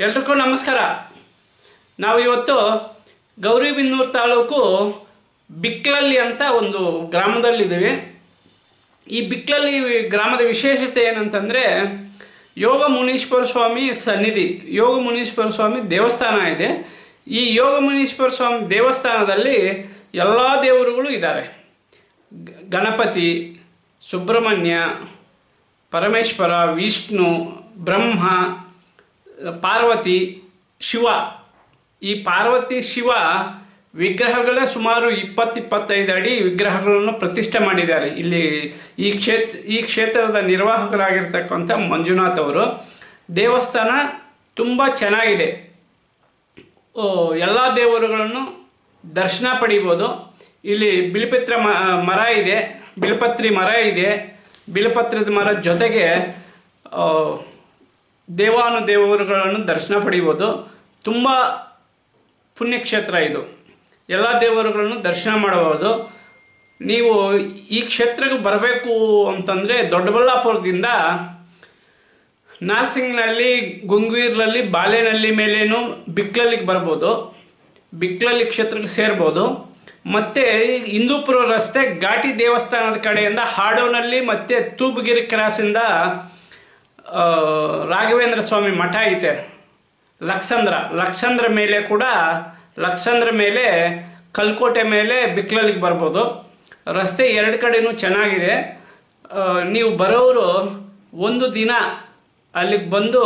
ಎಲ್ರಿಗೂ ನಮಸ್ಕಾರ. ನಾವು ಇವತ್ತು ಗೌರಿಬಿನ್ನೂರು ತಾಲೂಕು ಬಿಕ್ಲಲ್ಲಿ ಅಂತ ಒಂದು ಗ್ರಾಮದಲ್ಲಿದ್ದೀವಿ. ಈ ಬಿಕ್ಲಲ್ಲಿ ಗ್ರಾಮದ ವಿಶೇಷತೆ ಏನಂತಂದರೆ ಯೋಗ ಮುನೀಶ್ವರ ಸ್ವಾಮಿ ಸನ್ನಿಧಿ, ಯೋಗ ಮುನೀಶ್ವರ ಸ್ವಾಮಿ ದೇವಸ್ಥಾನ ಇದೆ. ಈ ಯೋಗ ಮುನೀಶ್ವರ ಸ್ವಾಮಿ ದೇವಸ್ಥಾನದಲ್ಲಿ ಎಲ್ಲ ದೇವರುಗಳು ಇದ್ದಾರೆ. ಗಣಪತಿ, ಸುಬ್ರಹ್ಮಣ್ಯ, ಪರಮೇಶ್ವರ, ವಿಷ್ಣು, ಬ್ರಹ್ಮ ಪಾರ್ವತಿ, ಶಿವ. ಈ ಪಾರ್ವತಿ, ಶಿವ ವಿಗ್ರಹಗಳೇ ಸುಮಾರು ಇಪ್ಪತ್ತಿಪ್ಪತ್ತೈದು ಅಡಿ ವಿಗ್ರಹಗಳನ್ನು ಪ್ರತಿಷ್ಠೆ ಮಾಡಿದ್ದಾರೆ. ಇಲ್ಲಿ ಈ ಕ್ಷೇತ್ರ ಈ ಕ್ಷೇತ್ರದ ನಿರ್ವಾಹಕರಾಗಿರ್ತಕ್ಕಂಥ ಮಂಜುನಾಥ್ ಅವರು. ದೇವಸ್ಥಾನ ತುಂಬ ಚೆನ್ನಾಗಿದೆ. ಎಲ್ಲ ದೇವರುಗಳನ್ನು ದರ್ಶನ ಪಡಿಬೋದು. ಇಲ್ಲಿ ಬಿಲ್ಪತ್ರ ಮ, ಮರ ಇದೆ, ಬಿಲ್ಪತ್ರಿ ಮರ ಇದೆ. ಬಿಲ್ಪತ್ರದ ಮರ ಜೊತೆಗೆ ದೇವಾನುದೇವರುಗಳನ್ನು ದರ್ಶನ ಪಡಿಬೋದು. ತುಂಬ ಪುಣ್ಯಕ್ಷೇತ್ರ ಇದು. ಎಲ್ಲ ದೇವರುಗಳನ್ನು ದರ್ಶನ ಮಾಡಬಹುದು ನೀವು ಈ ಕ್ಷೇತ್ರಕ್ಕೆ ಬರಬೇಕು ಅಂತಂದರೆ ದೊಡ್ಡಬಳ್ಳಾಪುರದಿಂದ ನಾರ್ಸಿಂಗ್ನಲ್ಲಿ, ಗುಂಗೀರ್ನಲ್ಲಿ ಬಾಲೆನಲ್ಲಿ ಮೇಲೇನು ಬಿಕ್ಲಲ್ಲಿಗೆ ಬರ್ಬೋದು. ಬಿಕ್ಲಲ್ಲಿ ಕ್ಷೇತ್ರಕ್ಕೆ ಸೇರ್ಬೋದು. ಮತ್ತು ಹಿಂದೂಪುರ ರಸ್ತೆ ಘಾಟಿ ದೇವಸ್ಥಾನದ ಕಡೆಯಿಂದ ಹಾಡೋನಲ್ಲಿ ಮತ್ತು ತೂಬಗಿರಿ ಕ್ರಾಸಿಂದ ರಾಘವೇಂದ್ರ ಸ್ವಾಮಿ ಮಠ ಐತೆ. ಲಕ್ಷಂದ್ರ. ಲಕ್ಷಂದ್ರ ಮೇಲೆ ಕೂಡ, ಲಕ್ಷಂದ್ರ ಮೇಲೆ, ಕಲ್ಕೋಟೆ ಮೇಲೆ ಬಿಕ್ಲಲ್ಲಿಗೆ ಬರ್ಬೋದು. ರಸ್ತೆ ಎರಡು ಕಡೆನೂ ಚೆನ್ನಾಗಿದೆ. ನೀವು ಬರೋರು ಒಂದು ದಿನ ಅಲ್ಲಿಗೆ ಬಂದು,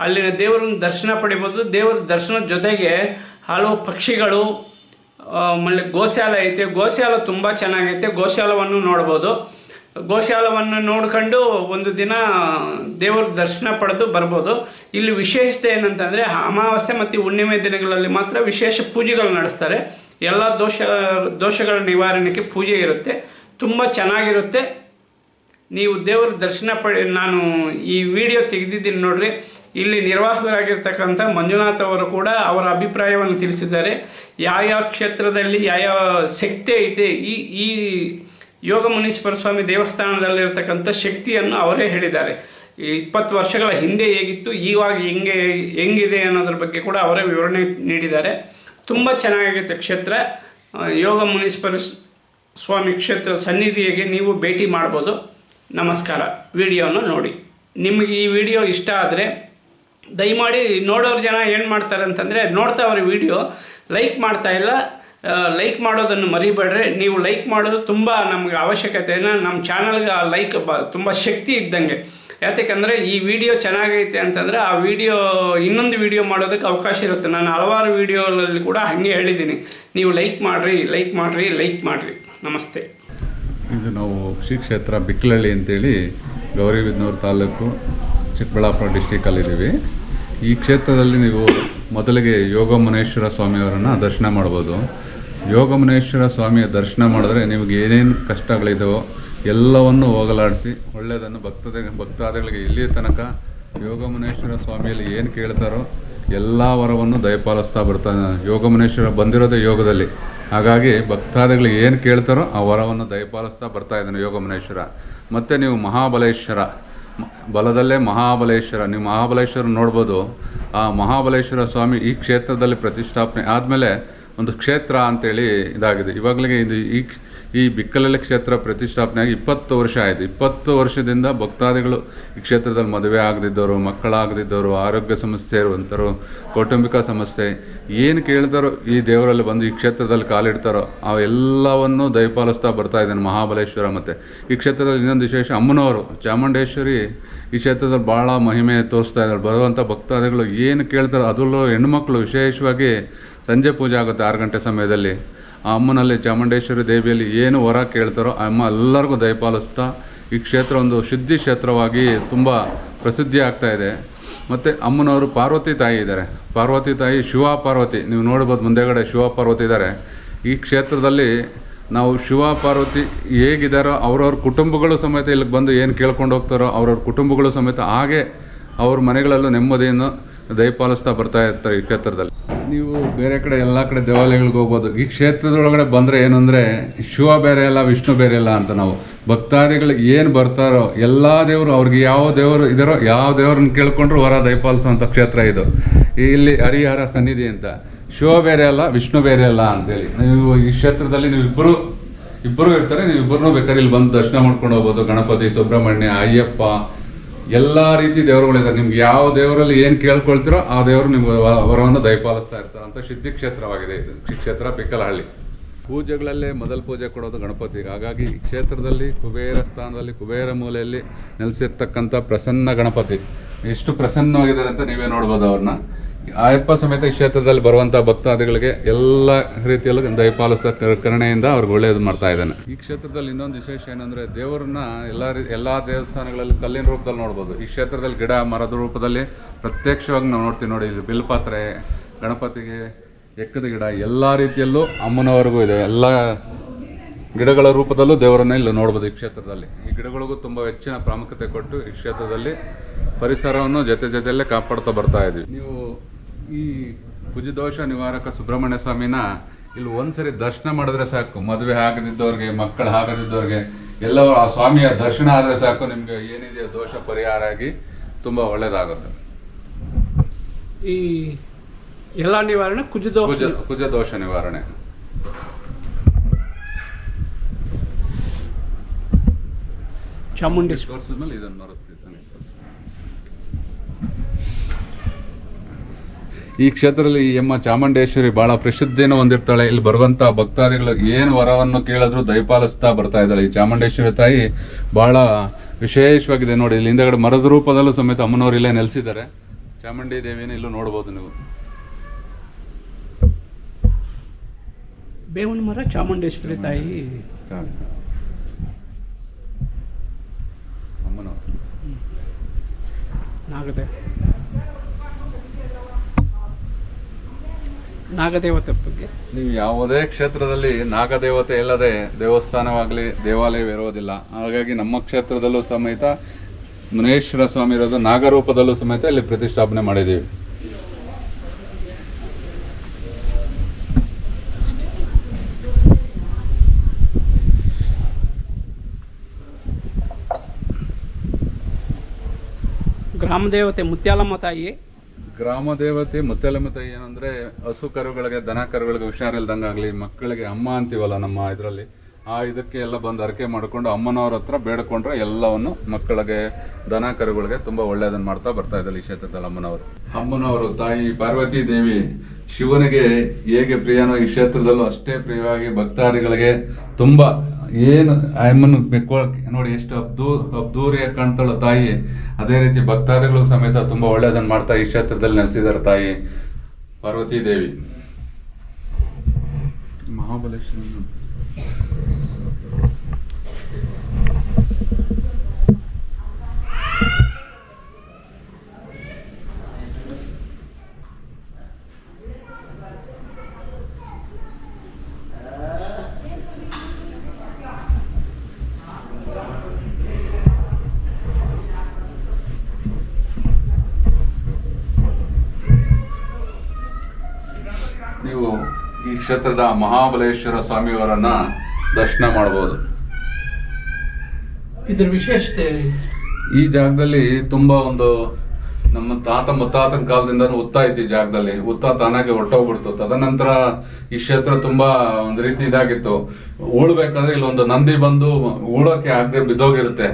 ಅಲ್ಲಿನ ದೇವರನ್ನ ದರ್ಶನ ಪಡಿಬೋದು. ದೇವರ ದರ್ಶನದ ಜೊತೆಗೆ ಹಲವು ಪಕ್ಷಿಗಳು ಆಮೇಲೆ ಗೋಶಾಲ ಐತೆ. ಗೋಶಾಲ ತುಂಬ ಚೆನ್ನಾಗೈತೆ. ಗೋಶಾಲವನ್ನು ನೋಡ್ಬೋದು. ಗೋಶಾಲವನ್ನು ನೋಡ್ಕೊಂಡು ಒಂದು ದಿನ ದೇವರ ದರ್ಶನ ಪಡೆದು ಬರ್ಬೋದು. ಇಲ್ಲಿ ವಿಶೇಷತೆ ಏನಂತಂದರೆ ಅಮಾವಾಸ್ಯೆ ಮತ್ತು ಹುಣ್ಣಿಮೆ ದಿನಗಳಲ್ಲಿ ಮಾತ್ರ ವಿಶೇಷ ಪೂಜೆಗಳು ನಡೆಸ್ತಾರೆ. ಎಲ್ಲ ದೋಷ, ದೋಷಗಳ ನಿವಾರಣೆಗೆ ಪೂಜೆ ಇರುತ್ತೆ. ತುಂಬ ಚೆನ್ನಾಗಿರುತ್ತೆ. ನೀವು ದೇವರ ದರ್ಶನ ಪಡೆ, ನಾನು ಈ ವಿಡಿಯೋ ತೆಗೆದಿದ್ದೀನಿ ನೋಡ್ರಿ. ಇಲ್ಲಿ ನಿರ್ವಾಹಕರಾಗಿರ್ತಕ್ಕಂಥ ಮಂಜುನಾಥ್ ಅವರು ಕೂಡ ಅವರ ಅಭಿಪ್ರಾಯವನ್ನು ತಿಳಿಸಿದ್ದಾರೆ. ಯಾವ್ಯಾವ ಕ್ಷೇತ್ರದಲ್ಲಿ, ಯಾವ್ಯಾವ ಶಕ್ತಿ ಐತೆ, ಈ ಈ ಯೋಗ ಮುನೀಶ್ವರ ಸ್ವಾಮಿ ದೇವಸ್ಥಾನದಲ್ಲಿರ್ತಕ್ಕಂಥ ಶಕ್ತಿಯನ್ನು ಅವರೇ ಹೇಳಿದ್ದಾರೆ. ಇಪ್ಪತ್ತು ವರ್ಷಗಳ ಹಿಂದೆ ಹೇಗಿತ್ತು ಇವಾಗ ಹೆಂಗೆ, ಹೆಂಗಿದೆ ಅನ್ನೋದ್ರ ಬಗ್ಗೆ ಕೂಡ ಅವರೇ ವಿವರಣೆ ನೀಡಿದ್ದಾರೆ. ತುಂಬ ಚೆನ್ನಾಗಿರುತ್ತೆ ಕ್ಷೇತ್ರ. ಯೋಗ ಮುನೀಶ್ವರ ಸ್ವಾಮಿ ಕ್ಷೇತ್ರ ಸನ್ನಿಧಿಗೆ ನೀವು ಭೇಟಿ ಮಾಡ್ಬೋದು. ನಮಸ್ಕಾರ. ವಿಡಿಯೋನ ನೋಡಿ. ನಿಮಗೆ ಈ ವಿಡಿಯೋ ಇಷ್ಟ ಆದರೆ ದಯಮಾಡಿ ನೋಡೋರು ಜನ ಏನು ಮಾಡ್ತಾರೆ ಅಂತಂದರೆ ನೋಡ್ತಾವ್ರೆ ವಿಡಿಯೋ ಲೈಕ್ ಮಾಡ್ತಾ ಇಲ್ಲ. ಲೈಕ್ ಮಾಡೋದನ್ನು ಮರಿಬೇಡ್ರಿ ನೀವು ಲೈಕ್ ಮಾಡೋದು ತುಂಬ ನಮಗೆ ಅವಶ್ಯಕತೆ ನಮ್ಮ ಚಾನಲ್ಗೆ ಆ ಲೈಕ್ ಬ, ತುಂಬ ಶಕ್ತಿ ಇದ್ದಂಗೆ. ಯಾತಕ್ಕಂದರೆ ಈ ವಿಡಿಯೋ ಚೆನ್ನಾಗೈತೆ ಅಂತಂದರೆ ಆ ವಿಡಿಯೋ ಇನ್ನೊಂದು ವಿಡಿಯೋ ಮಾಡೋದಕ್ಕೆ ಅವಕಾಶ ಇರುತ್ತೆ. ನಾನು ಹಲವಾರು ವಿಡಿಯೋಗಳಲ್ಲಿ ಕೂಡ ಹಾಗೆ ಹೇಳಿದ್ದೀನಿ. ನೀವು ಲೈಕ್ ಮಾಡಿರಿ ಲೈಕ್ ಮಾಡಿರಿ ಲೈಕ್ ಮಾಡಿರಿ. ನಮಸ್ತೆ. ಇದು ನಾವು ಶ್ರೀ ಕ್ಷೇತ್ರ ಬಿಕ್ಲಳ್ಳಿ ಅಂತೇಳಿ ಗೌರಿಬಿದನೂರು ತಾಲೂಕು ಚಿಕ್ಕಬಳ್ಳಾಪುರ ಡಿಸ್ಟಿಕಲ್ಲಿದ್ದೀವಿ ಈ ಕ್ಷೇತ್ರದಲ್ಲಿ ನೀವು ಮೊದಲಿಗೆ ಯೋಗ ಮುನೇಶ್ವರ ಸ್ವಾಮಿಯವರನ್ನು ದರ್ಶನ ಮಾಡ್ಬೋದು. ಯೋಗ ಮುನೇಶ್ವರ ಸ್ವಾಮಿಯ ದರ್ಶನ ಮಾಡಿದ್ರೆ ನಿಮಗೆ ಏನೇನು ಕಷ್ಟಗಳಿದವೋ ಎಲ್ಲವನ್ನು ಹೋಗಲಾಡಿಸಿ ಒಳ್ಳೆಯದನ್ನು ಭಕ್ತದ, ಭಕ್ತಾದಿಗಳಿಗೆ ಇಲ್ಲಿಯ ತನಕ ಯೋಗ ಮುನೇಶ್ವರ ಸ್ವಾಮಿಯಲ್ಲಿ ಏನು ಕೇಳ್ತಾರೋ ಎಲ್ಲ ವರವನ್ನು ದಯಪಾಲಿಸ್ತಾ ಬರ್ತಾನೆ ಯೋಗ ಮುನೇಶ್ವರ ಬಂದಿರೋದೇ ಯೋಗದಲ್ಲಿ. ಹಾಗಾಗಿ ಭಕ್ತಾದಿಗಳಿಗೆ ಏನು ಕೇಳ್ತಾರೋ ಆ ವರವನ್ನು ದಯಪಾಲಿಸ್ತಾ ಬರ್ತಾ ಇದ್ದಾನೆ ಯೋಗಮನೇಶ್ವರ. ಮತ್ತು ನೀವು ಮಹಾಬಲೇಶ್ವರ ಬಲದಲ್ಲೇ ಮಹಾಬಲೇಶ್ವರ, ನೀವು ಮಹಾಬಲೇಶ್ವರ ನೋಡ್ಬೋದು. ಆ ಮಹಾಬಲೇಶ್ವರ ಸ್ವಾಮಿ ಈ ಕ್ಷೇತ್ರದಲ್ಲಿ ಪ್ರತಿಷ್ಠಾಪನೆ ಆದಮೇಲೆ ಒಂದು ಕ್ಷೇತ್ರ ಅಂತೇಳಿ ಇದಾಗಿದೆ. ಇವಾಗಲಿಗೆ ಇದು ಈ ಈ ಬಿಕ್ಕಲಲ್ಲಿ ಕ್ಷೇತ್ರ ಪ್ರತಿಷ್ಠಾಪನೆ ಆಗಿ ಇಪ್ಪತ್ತು ವರ್ಷ ಆಯಿತು. ಇಪ್ಪತ್ತು ವರ್ಷದಿಂದ ಭಕ್ತಾದಿಗಳು ಈ ಕ್ಷೇತ್ರದಲ್ಲಿ ಮದುವೆ ಆಗದಿದ್ದವರು, ಮಕ್ಕಳಾಗದಿದ್ದವರು, ಆರೋಗ್ಯ ಸಮಸ್ಯೆ ಇರುವಂಥವ್ರು, ಕೌಟುಂಬಿಕ ಸಮಸ್ಯೆ, ಏನು ಕೇಳ್ತಾರೋ ಈ ದೇವರಲ್ಲಿ ಬಂದು ಈ ಕ್ಷೇತ್ರದಲ್ಲಿ ಕಾಲಿಡ್ತಾರೋ ಆ ಎಲ್ಲವನ್ನು ದಯಪಾಲಿಸ್ತಾ ಬರ್ತಾ ಇದ್ದಾನೆ ಮಹಾಬಲೇಶ್ವರ ಮತ್ತು. ಈ ಕ್ಷೇತ್ರದಲ್ಲಿ ಇನ್ನೊಂದು ವಿಶೇಷ ಅಮ್ಮನವರು, ಚಾಮುಂಡೇಶ್ವರಿ ಈ ಕ್ಷೇತ್ರದಲ್ಲಿ ಭಾಳ ಮಹಿಮೆ ತೋರಿಸ್ತಾ ಇದ್ದಾರೆ. ಬರುವಂಥ ಭಕ್ತಾದಿಗಳು ಏನು ಕೇಳ್ತಾರೋ ಅದರಲ್ಲೂ ಹೆಣ್ಮಕ್ಳು ವಿಶೇಷವಾಗಿ ಸಂಜೆ ಪೂಜೆ ಆಗುತ್ತೆ ಆರು ಗಂಟೆ ಸಮಯದಲ್ಲಿ. ಆ ಅಮ್ಮನಲ್ಲಿ ಚಾಮುಂಡೇಶ್ವರಿ ದೇವಿಯಲ್ಲಿ ಏನು ವರ ಕೇಳ್ತಾರೋ ಆ ಅಮ್ಮ ಎಲ್ಲರಿಗೂ ದಯಪಾಲಿಸ್ತಾ ಈ ಕ್ಷೇತ್ರ ಒಂದು ಶುದ್ಧಿ ಕ್ಷೇತ್ರವಾಗಿ ತುಂಬ ಪ್ರಸಿದ್ಧಿ ಆಗ್ತಾ ಇದೆ. ಮತ್ತು ಅಮ್ಮನವರು ಪಾರ್ವತಿ ತಾಯಿ ಇದ್ದಾರೆ. ಪಾರ್ವತಿ ತಾಯಿ ಶಿವ ಪಾರ್ವತಿ. ನೀವು ನೋಡ್ಬೋದು ಮುಂದೆಗಡೆ ಶಿವ ಪಾರ್ವತಿ ಇದ್ದಾರೆ. ಈ ಕ್ಷೇತ್ರದಲ್ಲಿ ನಾವು ಶಿವ ಪಾರ್ವತಿ ಹೇಗಿದ್ದಾರೋ ಅವ್ರವ್ರ ಕುಟುಂಬಗಳು ಸಮೇತ ಇಲ್ಲಿಗೆ ಬಂದು ಏನು ಕೇಳ್ಕೊಂಡು ಹೋಗ್ತಾರೋ ಅವ್ರವ್ರ ಕುಟುಂಬಗಳು ಸಮೇತ ಹಾಗೆ ಅವ್ರ ಮನೆಗಳಲ್ಲೂ ನೆಮ್ಮದಿಯನ್ನು ದಯಪಾಲಿಸ್ತಾ ಬರ್ತಾ ಇರ್ತಾರೆ ಈ ಕ್ಷೇತ್ರದಲ್ಲಿ. ನೀವು ಬೇರೆ ಕಡೆ ಎಲ್ಲ ಕಡೆ ದೇವಾಲಯಗಳಿಗೆ ಹೋಗ್ಬೋದು. ಈ ಕ್ಷೇತ್ರದೊಳಗಡೆ ಬಂದರೆ ಏನಂದರೆ, ಶಿವ ಬೇರೆ ಅಲ್ಲ, ವಿಷ್ಣು ಬೇರೆ ಅಲ್ಲ ಅಂತ ನಾವು. ಭಕ್ತಾದಿಗಳು ಏನು ಬರ್ತಾರೋ, ಎಲ್ಲ ದೇವರು ಅವ್ರಿಗೆ ಯಾವ ದೇವರು ಇದರೋ, ಯಾವ ದೇವ್ರನ್ನ ಕೇಳ್ಕೊಂಡ್ರು ವರ ದಯಪಾಲಿಸುವಂಥ ಕ್ಷೇತ್ರ ಇದು. ಇಲ್ಲಿ ಹರಿಹರ ಸನ್ನಿಧಿ ಅಂತ. ಶಿವ ಬೇರೆ ಅಲ್ಲ, ವಿಷ್ಣು ಬೇರೆ ಅಲ್ಲ ಅಂತೇಳಿ. ನೀವು ಈ ಕ್ಷೇತ್ರದಲ್ಲಿ ನೀವು ಇಬ್ಬರು ಇಬ್ಬರು ಇರ್ತಾರೆ, ನೀವು ಇಬ್ಬರನ್ನೂ ಬೇಕಾದ್ರೆ ಇಲ್ಲಿ ಬಂದು ದರ್ಶನ ಮಾಡ್ಕೊಂಡು ಹೋಗ್ಬೋದು. ಗಣಪತಿ, ಸುಬ್ರಹ್ಮಣ್ಯ, ಅಯ್ಯಪ್ಪ ಎಲ್ಲ ರೀತಿ ದೇವರುಗಳಿದ್ದಾರೆ ನಿಮ್ಗೆ ಯಾವ ದೇವರಲ್ಲಿ ಏನು ಕೇಳ್ಕೊಳ್ತೀರೋ ಆ ದೇವರು ನಿಮ್ಗೆ ವರವನ್ನು ದಯಪಾಲಿಸ್ತಾ ಅಂತ ಸಿದ್ಧಿ ಕ್ಷೇತ್ರವಾಗಿದೆ. ಇದು ಕ್ಷೇತ್ರ ಪಿಕ್ಕಲಹಳ್ಳಿ ಪೂಜೆಗಳಲ್ಲೇ ಮೊದಲ ಪೂಜೆ ಕೊಡೋದು ಗಣಪತಿ. ಹಾಗಾಗಿ ಈ ಕ್ಷೇತ್ರದಲ್ಲಿ ಕುಬೇರ ಸ್ಥಾನದಲ್ಲಿ ಕುಬೇರ ಮೂಲೆಯಲ್ಲಿ ನೆಲೆಸಿರ್ತಕ್ಕಂಥ ಪ್ರಸನ್ನ ಗಣಪತಿ. ಎಷ್ಟು ಪ್ರಸನ್ನವಾಗಿದ್ದಾರೆ ಅಂತ ನೀವೇ ನೋಡ್ಬೋದು ಅವ್ರನ್ನ. ಅಯ್ಯಪ್ಪ ಸಮೇತ ಈ ಕ್ಷೇತ್ರದಲ್ಲಿ ಬರುವಂಥ ಭಕ್ತಾದಿಗಳಿಗೆ ಎಲ್ಲ ರೀತಿಯಲ್ಲೂ ದಯಪಾಲಿಸಿದ ಕರ್- ಕರುಣೆಯಿಂದ ಅವ್ರಿಗೆ ಒಳ್ಳೆಯದು ಮಾಡ್ತಾ ಇದ್ದಾನೆ. ಈ ಕ್ಷೇತ್ರದಲ್ಲಿ ಇನ್ನೊಂದು ವಿಶೇಷ ಏನಂದ್ರೆ ದೇವರನ್ನ ಎಲ್ಲ ಎಲ್ಲ ದೇವಸ್ಥಾನಗಳಲ್ಲಿ ಕಲ್ಲಿನ ರೂಪದಲ್ಲಿ ನೋಡ್ಬೋದು. ಈ ಕ್ಷೇತ್ರದಲ್ಲಿ ಗಿಡ, ಮರದ ರೂಪದಲ್ಲಿ ಪ್ರತ್ಯಕ್ಷವಾಗಿ ನಾವು ನೋಡ್ತೀವಿ ನೋಡಿ ಇಲ್ಲಿ ಬಿಲ್ಪಾತ್ರೆ, ಗಣಪತಿಗೆ ಎಕ್ಕದ ಗಿಡ, ಎಲ್ಲ ರೀತಿಯಲ್ಲೂ ಅಮ್ಮನವರೆಗೂ ಇದೆ. ಎಲ್ಲ ಗಿಡಗಳ ರೂಪದಲ್ಲೂ ದೇವರನ್ನ ಇಲ್ಲಿ ನೋಡ್ಬೋದು ಈ ಕ್ಷೇತ್ರದಲ್ಲಿ. ಈ ಗಿಡಗಳಿಗೂ ತುಂಬ ಹೆಚ್ಚಿನ ಪ್ರಾಮುಖ್ಯತೆ ಕೊಟ್ಟು ಈ ಕ್ಷೇತ್ರದಲ್ಲಿ ಪರಿಸರವನ್ನು ಜೊತೆ ಜೊತೆಯಲ್ಲೇ ಕಾಪಾಡ್ತಾ ಬರ್ತಾ ಇದ್ದೀವಿ ನೀವು ಈ ಕುಜದೋಷ ನಿವಾರಕ ಸುಬ್ರಹ್ಮಣ್ಯ ಸ್ವಾಮಿನ ಇಲ್ಲಿ ಒಂದ್ಸರಿ ದರ್ಶನ ಮಾಡಿದ್ರೆ ಸಾಕು. ಮದುವೆ ಆಗದಿದ್ದವ್ರಿಗೆ ಮಕ್ಕಳು ಆಗದಿದ್ದವ್ರಿಗೆ ಎಲ್ಲ ಆ ಸ್ವಾಮಿಯ ದರ್ಶನ ಆದರೆ ಸಾಕು. ನಿಮಗೆ ಏನಿದೆ ದೋಷ ಪರಿಹಾರ ಆಗಿ ತುಂಬ ಒಳ್ಳೆಯದಾಗುತ್ತೆ ಈ ಎಲ್ಲ ನಿವಾರಣೆ ಕುಜದೋಷ ಕುಜ ದೋಷ ನಿವಾರಣೆ. ಚಾಮುಂಡೇಶ್ವರಿ. ತೋರಿಸಿದ್ಮೇಲೆ ಇದನ್ನು ಬರುತ್ತೆ ಇದನ್ನ ತೋರ್ಸು. ಈ ಕ್ಷೇತ್ರದಲ್ಲಿ ಈ ಎಮ್ಮ ಚಾಮುಂಡೇಶ್ವರಿ ಬಹಳ ಪ್ರಸಿದ್ಧಿಯನ್ನು ಹೊಂದಿರ್ತಾಳೆ. ಇಲ್ಲಿ ಬರುವಂತ ಭಕ್ತಾದಿಗಳು ಏನು ವರವನ್ನು ಕೇಳಿದ್ರು ದಯಪಾಲಿಸ್ತಾ ಬರ್ತಾ ಇದ್ದಾಳೆ. ಈ ಚಾಮುಂಡೇಶ್ವರಿ ತಾಯಿ ಬಹಳ ವಿಶೇಷವಾಗಿದೆ ನೋಡಿ. ಇಲ್ಲಿ ಹಿಂದೆಗಡೆ ಮರದ ರೂಪದಲ್ಲೂ ಸಮೇತ ಅಮ್ಮನವರು ಇಲ್ಲೇ ನೆಲೆಸಿದ್ದಾರೆ. ಚಾಮುಂಡಿ ದೇವಿಯನ್ನು ಇಲ್ಲೂ ನೋಡ್ಬೋದು ನೀವು. ಬೇವನ ಮರ ಚಾಮುಂಡೇಶ್ವರಿ ತಾಯಿ. ಅಮ್ಮನವರು. ನಾಗದೇ ನಾಗದೇವತೆ ಬಗ್ಗೆ? ನೀವು ಯಾವುದೇ ಕ್ಷೇತ್ರದಲ್ಲಿ ನಾಗದೇವತೆ ಇಲ್ಲದೆ ದೇವಸ್ಥಾನವಾಗಲಿ ದೇವಾಲಯವಿರೋದಿಲ್ಲ ಹಾಗಾಗಿ ನಮ್ಮ ಕ್ಷೇತ್ರದಲ್ಲೂ ಸಮೇತ ಮುನೇಶ್ವರ ಸ್ವಾಮಿ ಇರೋದು ನಾಗರೂಪದಲ್ಲೂ ಸಮೇತ ಇಲ್ಲಿ ಪ್ರತಿಷ್ಠಾಪನೆ ಮಾಡಿದ್ದೀವಿ. ಗ್ರಾಮ ದೇವತೆ ಮುತ್ಯಾಲಮ್ಮ ತಾಯಿ ಗ್ರಾಮ ದೇವತೆ ಮುತ್ತೆಲಮ್ಮ ತಾಯಿ ಏನಂದ್ರೆ ಹಸು ಕರುಗಳಿಗೆ, ದನ ಕರುಗಳಿಗೆ ಹುಷಾರಿಲ್ದಂಗಾಗ್ಲಿ ಮಕ್ಕಳಿಗೆ ಅಮ್ಮ ಅಂತೀವಲ್ಲ ನಮ್ಮ ಇದರಲ್ಲಿ, ಆ ಇದಕ್ಕೆ ಎಲ್ಲ ಬಂದು ಅರಕೆ ಮಾಡಿಕೊಂಡು ಅಮ್ಮನವ್ರ ಹತ್ರ ಬೇಡ್ಕೊಂಡ್ರೆ ಎಲ್ಲವನ್ನು ಮಕ್ಕಳಿಗೆ, ದನ ಕರುಗಳಿಗೆ ತುಂಬಾ ಒಳ್ಳೆಯದನ್ನು ಮಾಡ್ತಾ ಬರ್ತಾ ಇದ್ದಾರೆ ಈ ಕ್ಷೇತ್ರದಲ್ಲಿ ಅಮ್ಮನವರು. ಅಮ್ಮನವರು, ತಾಯಿ ಪಾರ್ವತಿ ದೇವಿ, ಶಿವನಿಗೆ ಹೇಗೆ ಪ್ರಿಯನೋ ಈ ಕ್ಷೇತ್ರದಲ್ಲೂ ಅಷ್ಟೇ ಪ್ರಿಯವಾಗಿ ಭಕ್ತಾದಿಗಳಿಗೆ ತುಂಬಾ ಏನು ಅಮ್ಮನ ಮೆಕ್ಕೊಳಕ್ಕೆ ನೋಡಿ ಎಷ್ಟು ಅಬ್ದೂ ಅಬ್ದೂರಿಯಾಗಿ ಕಾಣ್ತಾಳ ತಾಯಿ. ಅದೇ ರೀತಿ ಭಕ್ತಾದಿಗಳು ಸಮೇತ ತುಂಬಾ ಒಳ್ಳೆಯದನ್ನು ಮಾಡ್ತಾ ಈ ಕ್ಷೇತ್ರದಲ್ಲಿ ನೆಲೆಸಿದ್ದಾರೆ ತಾಯಿ. ಪಾರ್ವತಿ ದೇವಿ ಮಹಾಬಲೇಶ್ವರ ನೀವು ಈ ಕ್ಷೇತ್ರದ ಮಹಾಬಲೇಶ್ವರ ಸ್ವಾಮಿಯವರನ್ನ ದರ್ಶನ ಮಾಡಬಹುದು ಇದರ ವಿಶೇಷತೆ? ಈ ಜಾಗದಲ್ಲಿ ತುಂಬಾ ಒಂದು ನಮ್ಮ ತಾತ ಮುತ್ತಾತನ ಕಾಲದಿಂದ ಹುತ್ತ ಐತಿ ಈ ಜಾಗದಲ್ಲಿ. ಉತ್ತ ತಾನಾಗೆ ಹೊಟ್ಟೋಗ್ಬಿಡ್ತು ತದನಂತರ ಈ ಕ್ಷೇತ್ರ ತುಂಬಾ ಒಂದು ರೀತಿ ಇದಾಗಿತ್ತು. ಉಳ್ಬೇಕಾದ್ರೆ ಇಲ್ಲೊಂದು ನಂದಿ ಬಂದು ಉಳೋಕೆ ಆಗದೆ ಬಿದ್ದೋಗಿರುತ್ತೆ.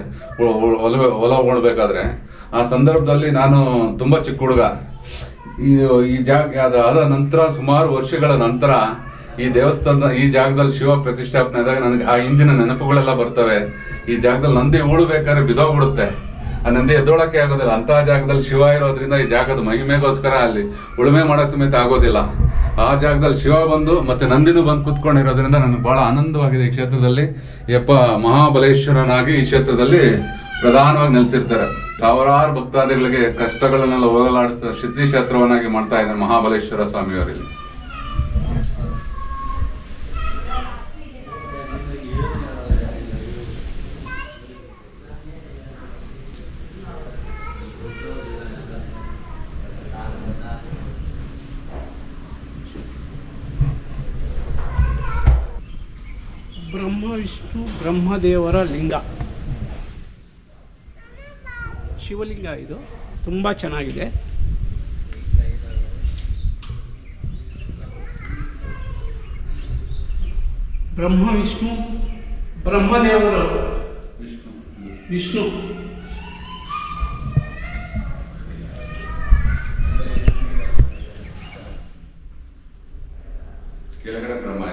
ಹೊಲ ಹೊಲ ಉಳ್ಬೇಕಾದ್ರೆ ಆ ಸಂದರ್ಭದಲ್ಲಿ ನಾನು ತುಂಬಾ ಚಿಕ್ಕ ಹುಡುಗ. ಇದು ಈ ಜಾಗ ಅದ ಆದ ನಂತರ ಸುಮಾರು ವರ್ಷಗಳ ನಂತರ ಈ ದೇವಸ್ಥಾನದ ಈ ಜಾಗದಲ್ಲಿ ಶಿವ ಪ್ರತಿಷ್ಠಾಪನೆ ಆದಾಗ ನನಗೆ ಆ ಹಿಂದಿನ ನೆನಪುಗಳೆಲ್ಲ ಬರ್ತವೆ. ಈ ಜಾಗದಲ್ಲಿ ನಂದಿ ಉಳ್ಬೇಕಾದ್ರೆ ಬಿದೋಗ್ಬಿಡುತ್ತೆ ಆ ನಂದಿ ಎದ್ದೋಳಕ್ಕೆ ಆಗೋದಿಲ್ಲ. ಅಂತಹ ಜಾಗದಲ್ಲಿ ಶಿವ ಇರೋದ್ರಿಂದ ಈ ಜಾಗದ ಮಹಿಮೆಗೋಸ್ಕರ ಅಲ್ಲಿ ಉಳುಮೆ ಮಾಡಕ್ ಸಮೇತ ಆಗೋದಿಲ್ಲ. ಆ ಜಾಗದಲ್ಲಿ ಶಿವ ಬಂದು ಮತ್ತೆ ನಂದಿನೂ ಬಂದು ಕುತ್ಕೊಂಡಿರೋದ್ರಿಂದ ನನಗೆ ಬಹಳ ಆನಂದವಾಗಿದೆ ಈ ಕ್ಷೇತ್ರದಲ್ಲಿ. ಯಪ್ಪ ಮಹಾಬಲೇಶ್ವರನಾಗಿ ಈ ಕ್ಷೇತ್ರದಲ್ಲಿ ಪ್ರಧಾನವಾಗಿ ನೆಲೆಸಿರ್ತಾರೆ. ಸಾವಿರಾರು ಭಕ್ತಾದಿಗಳಿಗೆ ಕಷ್ಟಗಳನ್ನೆಲ್ಲ ಹೋಗಲಾಡಿಸ್ತಾ ಸಿದ್ಧಿ ಕ್ಷೇತ್ರವನ್ನಾಗಿ ಮಾಡ್ತಾ ಇದ್ದಾರೆ ಮಹಾಬಲೇಶ್ವರ ಸ್ವಾಮಿಯವರಲ್ಲಿ. ಬ್ರಹ್ಮ ವಿಷ್ಣು ಬ್ರಹ್ಮದೇವರ ಲಿಂಗ. ಶಿವಲಿಂಗ ಇದು. ತುಂಬ ಚೆನ್ನಾಗಿದೆ. ಬ್ರಹ್ಮ ವಿಷ್ಣು ಬ್ರಹ್ಮದೇವರು. ವಿಷ್ಣು. ಕೆಳಗಡೆ ಬ್ರಹ್ಮ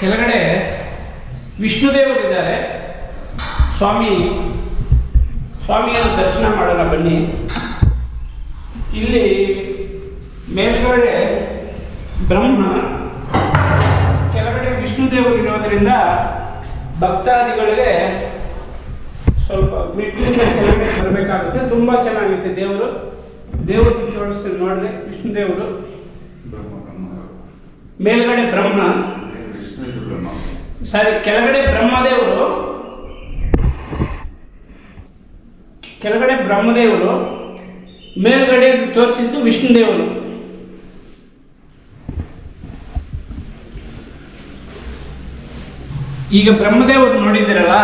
ಕೆಳಗಡೆ ವಿಷ್ಣುದೇವರಿದ್ದಾರೆ ಸ್ವಾಮಿ ಸ್ವಾಮಿಯನ್ನು ದರ್ಶನ ಮಾಡೋಣ ಬನ್ನಿ. ಇಲ್ಲಿ ಮೇಲ್ಗಡೆ ಬ್ರಹ್ಮ ಕೆಳಗಡೆ ವಿಷ್ಣುದೇವರು ಇರೋದರಿಂದ ಭಕ್ತಾದಿಗಳಿಗೆ ಸ್ವಲ್ಪ ಮೆಟ್ಟಿನಿಂದ ಕೆಳಗಡೆ ಬರಬೇಕಾಗುತ್ತೆ. ತುಂಬ ಚೆನ್ನಾಗಿದೆ ದೇವರು. ದೇವರು ತೋರಿಸ್ತೀನಿ ನೋಡಿದ್ರೆ ವಿಷ್ಣು ದೇವರು. ಮೇಲ್ಗಡೆ ಬ್ರಹ್ಮ. ಸಾರಿ ಕೆಳಗಡೆ ಬ್ರಹ್ಮದೇವರು ಕೆಳಗಡೆ ಬ್ರಹ್ಮದೇವರು, ಮೇಲ್ಗಡೆ ತೋರಿಸಿದ್ದು ವಿಷ್ಣುದೇವರು. ಈಗ ಬ್ರಹ್ಮದೇವರು ನೋಡಿದಿರಲ್ಲ,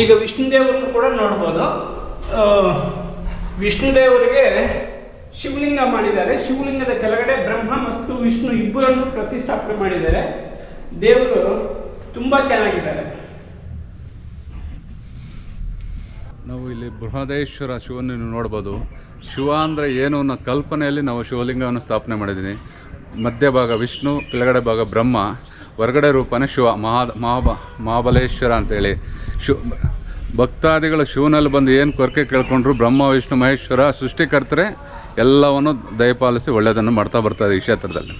ಈಗ ವಿಷ್ಣುದೇವರನ್ನು ಕೂಡ ನೋಡ್ಬೋದು. ವಿಷ್ಣು ವಿಷ್ಣುದೇವರಿಗೆ ಶಿವಲಿಂಗ ಮಾಡಿದ್ದಾರೆ. ಶಿವಲಿಂಗದ ಕೆಳಗಡೆ ಬ್ರಹ್ಮ ಮತ್ತು ವಿಷ್ಣು ಇಬ್ಬರನ್ನು ಪ್ರತಿಷ್ಠಾಪನೆ ಮಾಡಿದ್ದಾರೆ. ದೇವರು ತುಂಬ ಚೆನ್ನಾಗಿದ್ದಾರೆ. ನಾವು ಇಲ್ಲಿ ಬೃಹದೇಶ್ವರ ಶಿವನನ್ನು ನೋಡ್ಬೋದು. ಶಿವ ಅಂದರೆ ಏನು ಅನ್ನೋ ಕಲ್ಪನೆಯಲ್ಲಿ ನಾವು ಶಿವಲಿಂಗವನ್ನು ಸ್ಥಾಪನೆ ಮಾಡಿದ್ದೀನಿ ಮಧ್ಯಭಾಗ ವಿಷ್ಣು, ಕೆಳಗಡೆ ಭಾಗ ಬ್ರಹ್ಮ, ಹೊರಗಡೆ ರೂಪನೇ ಶಿವ, ಮಹಾ, ಮಹಾಬ, ಮಹಾಬಲೇಶ್ವರ ಅಂತೇಳಿ ಶಿವ ಭಕ್ತಾದಿಗಳು ಶಿವನಲ್ಲಿ ಬಂದು ಏನು ಕೊರಕೆ ಕೇಳ್ಕೊಂಡ್ರು, ಬ್ರಹ್ಮ, ವಿಷ್ಣು, ಮಹೇಶ್ವರ, ಸೃಷ್ಟಿಕರ್ತರೆ ಎಲ್ಲವನ್ನು ದಯಪಾಲಿಸಿ ಒಳ್ಳೆಯದನ್ನು ಮಾಡ್ತಾ ಬರ್ತಾರೆ ಈ ಕ್ಷೇತ್ರದಲ್ಲಿ.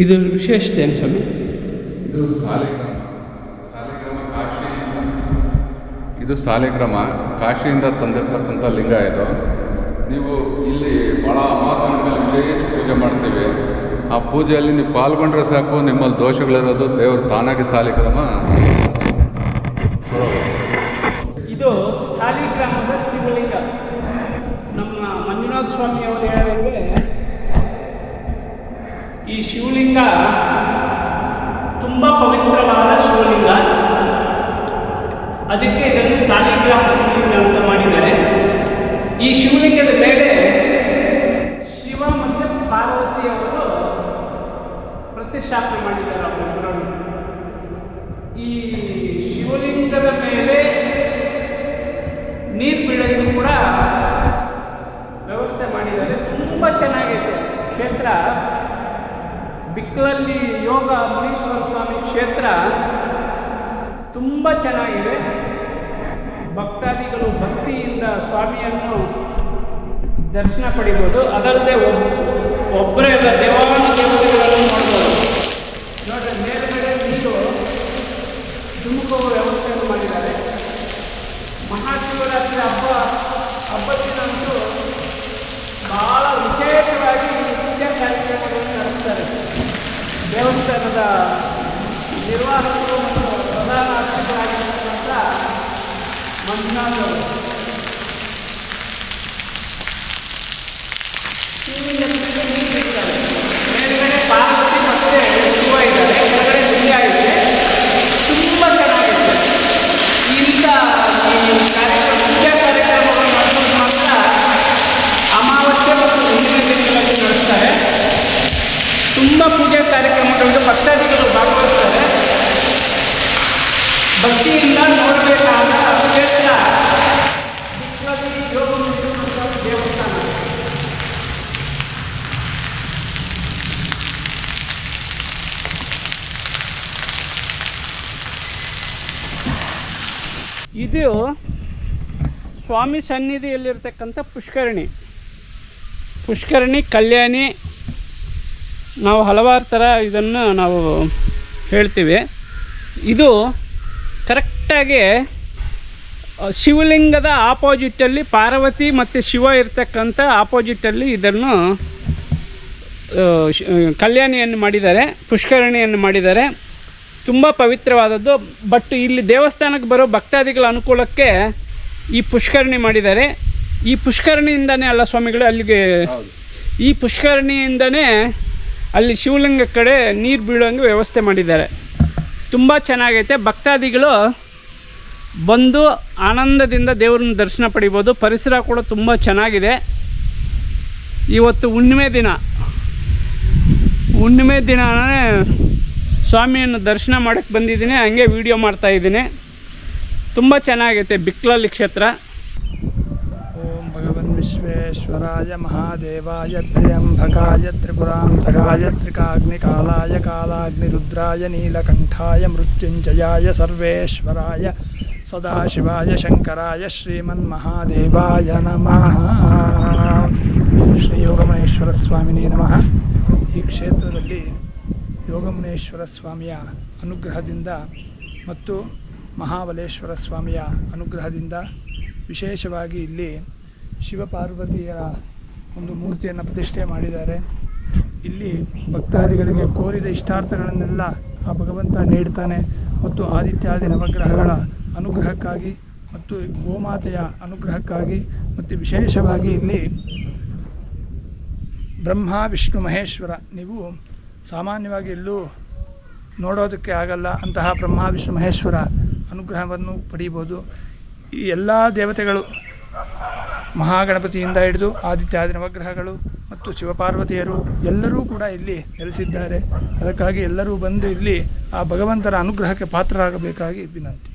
ಇದು ವಿಶೇಷತೆ ಏನು ಸ್ವಾಮಿ? ಇದು ಸಾಲಿಗ್ರಾಮ. ಸಾಲಿಗ್ರಾಮ ಕಾಶಿಯಿಂದ ಇದು ಸಾಲಿಗ್ರಾಮ. ಕಾಶಿಯಿಂದ ತಂದಿರ್ತಕ್ಕಂಥ ಲಿಂಗ ಇದು. ನೀವು ಇಲ್ಲಿ ಭಾಳ ಅಮಾಸನದಲ್ಲಿ ವಿಶೇಷ ಪೂಜೆ ಮಾಡ್ತೀವಿ. ಆ ಪೂಜೆಯಲ್ಲಿ ನೀವು ಪಾಲ್ಗೊಂಡ್ರೆ ಸಾಕು ನಿಮ್ಮಲ್ಲಿ ದೋಷಗಳಿರೋದು ದೇವರು ತಾನಾಗಿ ಸಾಲಿಗ್ರಾಮ. ಇದು ಸಾಲಿಗ್ರಾಮದ ಶಿವಲಿಂಗ ನಮ್ಮ ಮಂಜುನಾಥ ಸ್ವಾಮಿ ಅವರು ಹೇಳಿದಂಗೆ ಈ ಶಿವಲಿಂಗ ತುಂಬ ಪವಿತ್ರವಾದ ಶಿವಲಿಂಗ ಅದಕ್ಕೆ ಇದನ್ನು ಸಾಲಿಗ್ರಾಮ ಶಿವಲಿಂಗ ಅಂತ ಮಾಡಿದ್ದಾರೆ. ಈ ಶಿವಲಿಂಗದ ಮೇಲೆ ಶಿವ ಮತ್ತು ಪಾರ್ವತಿಯವರು ಪ್ರತಿಷ್ಠಾಪನೆ ಮಾಡಿದ್ದಾರೆ ಅವರಿಬ್ಬರನ್ನು ಈ ಶಿವಲಿಂಗದ ಮೇಲೆ ನೀರು ಬೀಳೋಕ್ಕೂ ಕೂಡ ವ್ಯವಸ್ಥೆ ಮಾಡಿದ್ದಾರೆ. ತುಂಬ ಚೆನ್ನಾಗಿದೆ ಕ್ಷೇತ್ರ ಬಿಕ್ಕಲಲ್ಲಿ ಯೋಗ ಮುನೀಶ್ವರ ಸ್ವಾಮಿ ಕ್ಷೇತ್ರ ತುಂಬ ಚೆನ್ನಾಗಿದೆ. ಭಕ್ತಾದಿಗಳು ಭಕ್ತಿಯಿಂದ ಸ್ವಾಮಿಯನ್ನು ದರ್ಶನ ಪಡಿಬೋದು. ಅದಲ್ಲದೆ ಒಬ್, ಒಬ್ಬರೇ ಎಲ್ಲ ದೇವಾಲಯ ದೇವತೆಗಳನ್ನು ನೋಡ್ಬೋದು. ನೋಡ್ರಿ ಮೇಲ್ಗಡೆ ನೀರು ಧುಮುಕುವ ವ್ಯವಸ್ಥೆಯನ್ನು ಮಾಡಿದ್ದಾರೆ. ಮಹಾಶಿವರಾತ್ರಿ ಹಬ್ಬ ಹಬ್ಬದಿಂದ ಬಹಳ ವಿಶೇಷವಾಗಿ ನಡೆಸ್ತಾರೆ ದೇವಸ್ಥಾನದ ನಿರ್ವಾಹಕರು ಮತ್ತು ಪ್ರಧಾನ ಅರ್ಚಕರಾಗಿರ್ತಕ್ಕಂಥ ಮಂಜುನಾಥ್ ಅವರು ಶಿವಲಿಂಗ ಸುತ್ತಲೂ ನೀರು ಬಿಡ್ತಾರೆ. ಮೇಲ್ಗಡೆ ಪಾರ್ವತಿ ಮತ್ತೆ ಶಿವ ಇದ್ದಾರೆ ಕೆಳಗಡೆ ಲಿಂಗ ಇದೆ ತುಂಬ ಚೆನ್ನಾಗಿದೆ ಇಂಥ ಈ ಕಾರ್ಯಕ್ರಮ ಪೂಜಾ ಕಾರ್ಯಕ್ರಮಗಳು ನಡೆಸೋದು ಮಾತ್ರ ಅಮಾವಾಸ್ಯೆ ಮತ್ತು ಹುಣ್ಣಿಮೆ ದಿನಗಳಲ್ಲಿ ನಡೆಸ್ತಾರೆ ತುಂಬ ಪೂಜಾ ಕಾರ್ಯಕ್ರಮಗಳಲ್ಲಿ ಭಕ್ತಾದಿಗಳು ಭಾಗವಹಿಸ್ತಾರೆ ಭಕ್ತಿಯಿಂದ ನೋಡಬೇಕಾದ ಕ್ಷೇತ್ರ ವಿಶ್ವದಲ್ಲಿ ಯೋಗ ಮುನಿಸಿರುವಂತಹ ದೇವಸ್ಥಾನ ಇದು ಸ್ವಾಮಿ ಸನ್ನಿಧಿಯಲ್ಲಿರ್ತಕ್ಕಂಥ ಪುಷ್ಕರಣಿ. ಪುಷ್ಕರಣಿ, ಕಲ್ಯಾಣಿ, ನಾವು ಹಲವಾರು ಥರ ಇದನ್ನು ನಾವು ಹೇಳ್ತೀವಿ. ಇದು ಕರೆಕ್ಟಾಗಿ ಶಿವಲಿಂಗದ ಆಪೋಸಿಟಲ್ಲಿ ಪಾರ್ವತಿ ಮತ್ತು ಶಿವ ಇರ್ತಕ್ಕಂಥ ಆಪೋಸಿಟಲ್ಲಿ ಇದನ್ನು ಕಲ್ಯಾಣಿಯನ್ನು ಮಾಡಿದ್ದಾರೆ, ಪುಷ್ಕರಣಿಯನ್ನು ಮಾಡಿದ್ದಾರೆ. ತುಂಬ ಪವಿತ್ರವಾದದ್ದು, ಬಟ್ ಇಲ್ಲಿ ದೇವಸ್ಥಾನಕ್ಕೆ ಬರೋ ಭಕ್ತಾದಿಗಳ ಅನುಕೂಲಕ್ಕೆ ಈ ಪುಷ್ಕರಣಿ ಮಾಡಿದ್ದಾರೆ. ಈ ಪುಷ್ಕರಣಿಯಿಂದನೇ ಅಲ್ಲ ಸ್ವಾಮಿಗಳು ಅಲ್ಲಿಗೆ ಈ ಪುಷ್ಕರಣಿಯಿಂದನೇ ಅಲ್ಲಿ ಶಿವಲಿಂಗ ಕಡೆ ನೀರು ಬೀಳೋಂಗೆ ವ್ಯವಸ್ಥೆ ಮಾಡಿದ್ದಾರೆ. ತುಂಬ ಚೆನ್ನಾಗೈತೆ. ಭಕ್ತಾದಿಗಳು ಬಂದು ಆನಂದದಿಂದ ದೇವ್ರನ್ನ ದರ್ಶನ ಪಡಿಬೋದು. ಪರಿಸರ ಕೂಡ ತುಂಬ ಚೆನ್ನಾಗಿದೆ. ಇವತ್ತು ಹುಣ್ಣಿಮೆ ದಿನ. ಹುಣ್ಣಿಮೆ ದಿನನೇ ಸ್ವಾಮಿಯನ್ನು ದರ್ಶನ ಮಾಡೋಕ್ಕೆ ಬಂದಿದ್ದೀನಿ. ಹಂಗೆ ವೀಡಿಯೋ ಮಾಡ್ತಾ ಇದ್ದೀನಿ. ತುಂಬ ಚೆನ್ನಾಗೈತೆ ಬಿಕ್ಲಲ್ಲಿ ಕ್ಷೇತ್ರ. ಓಂ ಭಗವನ್ ವಿಶ್ವೇಶ್ವರಾಯ ಮಹಾದೇವಾಯ ತ್ರ್ಯಂಬಕಾಯ ತ್ರಿಪುರಾಂತಕಾಯ ಕಾಲಾಗ್ನಿ ರುದ್ರಾಯ ನೀಲಕಂಠಾಯ ಮೃತ್ಯುಂಜಯಾಯ ಸರ್ವೇಶ್ವರಾಯ ಸದಾಶಿವಾಯ ಶಂಕರಾಯ ಶ್ರೀಮನ್ ಮಹಾದೇವಾಯ ನಮಃ. ಶ್ರೀ ಯೋಗಮಹೇಶ್ವರ ಸ್ವಾಮಿನೇ ನಮಃ. ಈ ಕ್ಷೇತ್ರದಲ್ಲಿ ಯೋಗಮುನೇಶ್ವರ ಸ್ವಾಮಿಯ ಅನುಗ್ರಹದಿಂದ ಮತ್ತು ಮಹಾಬಲೇಶ್ವರ ಸ್ವಾಮಿಯ ಅನುಗ್ರಹದಿಂದ ವಿಶೇಷವಾಗಿ ಇಲ್ಲಿ ಶಿವಪಾರ್ವತಿಯರ ಒಂದು ಮೂರ್ತಿಯನ್ನು ಪ್ರತಿಷ್ಠೆ ಮಾಡಿದ್ದಾರೆ. ಇಲ್ಲಿ ಭಕ್ತಾದಿಗಳಿಗೆ ಕೋರಿದ ಇಷ್ಟಾರ್ಥಗಳನ್ನೆಲ್ಲ ಆ ಭಗವಂತ ನೀಡ್ತಾನೆ ಮತ್ತು ಆದಿತ್ಯಾದಿ ನವಗ್ರಹಗಳ ಅನುಗ್ರಹಕ್ಕಾಗಿ ಮತ್ತು ಗೋಮಾತೆಯ ಅನುಗ್ರಹಕ್ಕಾಗಿ ಮತ್ತು ವಿಶೇಷವಾಗಿ ಇಲ್ಲಿ ಬ್ರಹ್ಮ, ವಿಷ್ಣು, ಮಹೇಶ್ವರ ನೀವು ಸಾಮಾನ್ಯವಾಗಿ ಎಲ್ಲೂ ನೋಡೋದಕ್ಕೆ ಆಗಲ್ಲ ಅಂತಹ ಬ್ರಹ್ಮ, ವಿಷ್ಣು, ಮಹೇಶ್ವರ ಅನುಗ್ರಹವನ್ನು ಪಡೀಬೋದು. ಈ ಎಲ್ಲ ದೇವತೆಗಳು ಮಹಾಗಣಪತಿಯಿಂದ ಹಿಡಿದು ಆದಿತ್ಯಾದಿ ನವಗ್ರಹಗಳು ಮತ್ತು ಶಿವಪಾರ್ವತಿಯರು ಎಲ್ಲರೂ ಕೂಡ ಇಲ್ಲಿ ನೆಲೆಸಿದ್ದಾರೆ. ಅದಕ್ಕಾಗಿ ಎಲ್ಲರೂ ಬಂದು ಇಲ್ಲಿ ಆ ಭಗವಂತನ ಅನುಗ್ರಹಕ್ಕೆ ಪಾತ್ರರಾಗಬೇಕಾಗಿ ವಿನಂತಿ.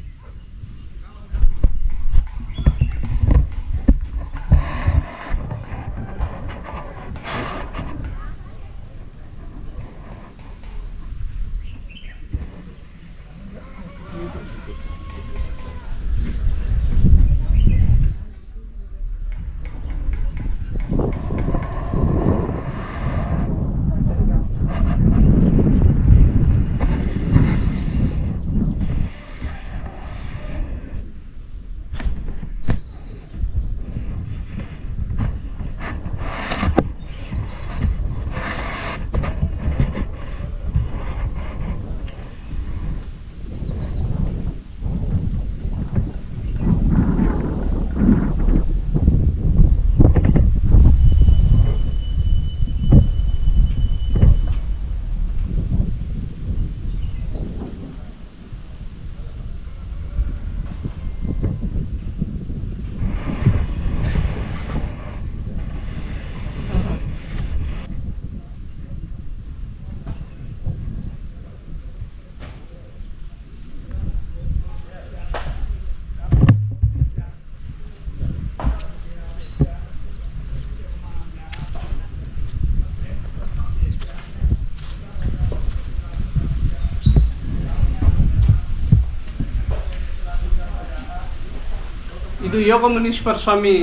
ಇದು ಯೋಗ ಮುನೀಶ್ವರ ಸ್ವಾಮಿ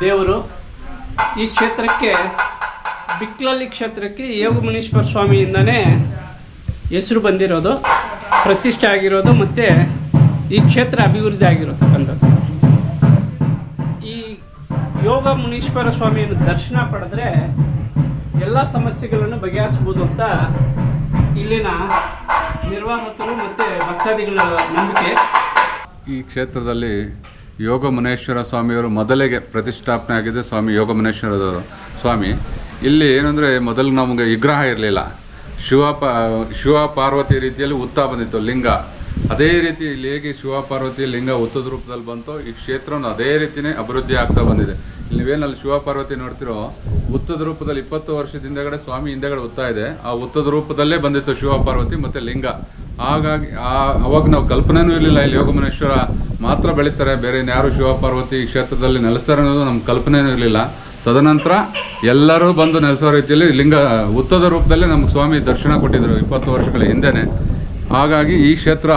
ದೇವರು ಈ ಕ್ಷೇತ್ರಕ್ಕೆ ಬಿಕ್ಲಲ್ಲಿ ಕ್ಷೇತ್ರಕ್ಕೆ ಯೋಗ ಮುನೀಶ್ವರ ಸ್ವಾಮಿಯಿಂದನೇ ಹೆಸರು ಬಂದಿರೋದು, ಪ್ರತಿಷ್ಠೆ ಆಗಿರೋದು ಮತ್ತು ಈ ಕ್ಷೇತ್ರ ಅಭಿವೃದ್ಧಿ ಆಗಿರತಕ್ಕಂಥದ್ದು. ಈ ಯೋಗ ಮುನೀಶ್ವರ ಸ್ವಾಮಿಯನ್ನು ದರ್ಶನ ಪಡೆದ್ರೆ ಎಲ್ಲ ಸಮಸ್ಯೆಗಳನ್ನು ಬಗೆಹರಿಸ್ಬೋದು ಅಂತ ಇಲ್ಲಿನ ನಿರ್ವಾಹಕರು ಮತ್ತು ಭಕ್ತಾದಿಗಳ ನಂಬಿಕೆ. ಈ ಕ್ಷೇತ್ರದಲ್ಲಿ ಯೋಗ ಮುನೇಶ್ವರ ಸ್ವಾಮಿಯವರು ಮೊದಲಿಗೆ ಪ್ರತಿಷ್ಠಾಪನೆ ಆಗಿದೆ ಸ್ವಾಮಿ ಯೋಗ ಮುನೇಶ್ವರದವರು ಸ್ವಾಮಿ, ಇಲ್ಲಿ ಏನಂದರೆ ಮೊದಲು ನಮಗೆ ವಿಗ್ರಹ ಇರಲಿಲ್ಲ. ಶಿವ ಶಿವ ಪಾರ್ವತಿ ರೀತಿಯಲ್ಲಿ ಉತ್ತಾ ಬಂದಿತ್ತು, ಲಿಂಗ. ಅದೇ ರೀತಿ ಇಲ್ಲಿ ಹೇಗೆ ಶಿವ ಪಾರ್ವತಿ ಲಿಂಗ ಉತ್ತದ ರೂಪದಲ್ಲಿ ಬಂತು, ಈ ಕ್ಷೇತ್ರವನ್ನು ಅದೇ ರೀತಿಯೇ ಅಭಿವೃದ್ಧಿ ಆಗ್ತಾ ಬಂದಿದೆ. ಇಲ್ಲಿ ನೀವೇನಲ್ಲಿ ಶಿವ ಪಾರ್ವತಿ ನೋಡ್ತಿರೋ ಉತ್ತದ ರೂಪದಲ್ಲಿ ಇಪ್ಪತ್ತು ವರ್ಷದ ಹಿಂದೆಗಡೆ ಸ್ವಾಮಿ ಹಿಂದೆಗಡೆ ಉತ್ತಾ ಇದೆ. ಆ ಉತ್ತದ ರೂಪದಲ್ಲೇ ಬಂದಿತ್ತು ಶಿವ ಪಾರ್ವತಿ ಮತ್ತು ಲಿಂಗ. ಹಾಗಾಗಿ ಆ, ಅವಾಗ ನಾವು ಕಲ್ಪನೆನೂ ಇರಲಿಲ್ಲ, ಇಲ್ಲಿ ಯೋಗಮನೇಶ್ವರ ಮಾತ್ರ ಬೆಳೀತಾರೆ, ಬೇರೆ ಯಾರು ಶಿವಪಾರ್ವತಿ ಕ್ಷೇತ್ರದಲ್ಲಿ ನೆಲೆಸ್ತಾರೆ ಅನ್ನೋದು ನಮ್ಮ ಕಲ್ಪನೆನೂ ಇರಲಿಲ್ಲ. ತದನಂತರ ಎಲ್ಲರೂ ಬಂದು ನೆಲೆಸೋ ರೀತಿಯಲ್ಲಿ ಲಿಂಗ, ಉತ್ತದ ರೂಪದಲ್ಲಿ ನಮ್ಗೆ ಸ್ವಾಮಿ ದರ್ಶನ ಕೊಟ್ಟಿದ್ದರು ಇಪ್ಪತ್ತು ವರ್ಷಗಳ ಹಿಂದೆನೆ. ಹಾಗಾಗಿ ಈ ಕ್ಷೇತ್ರ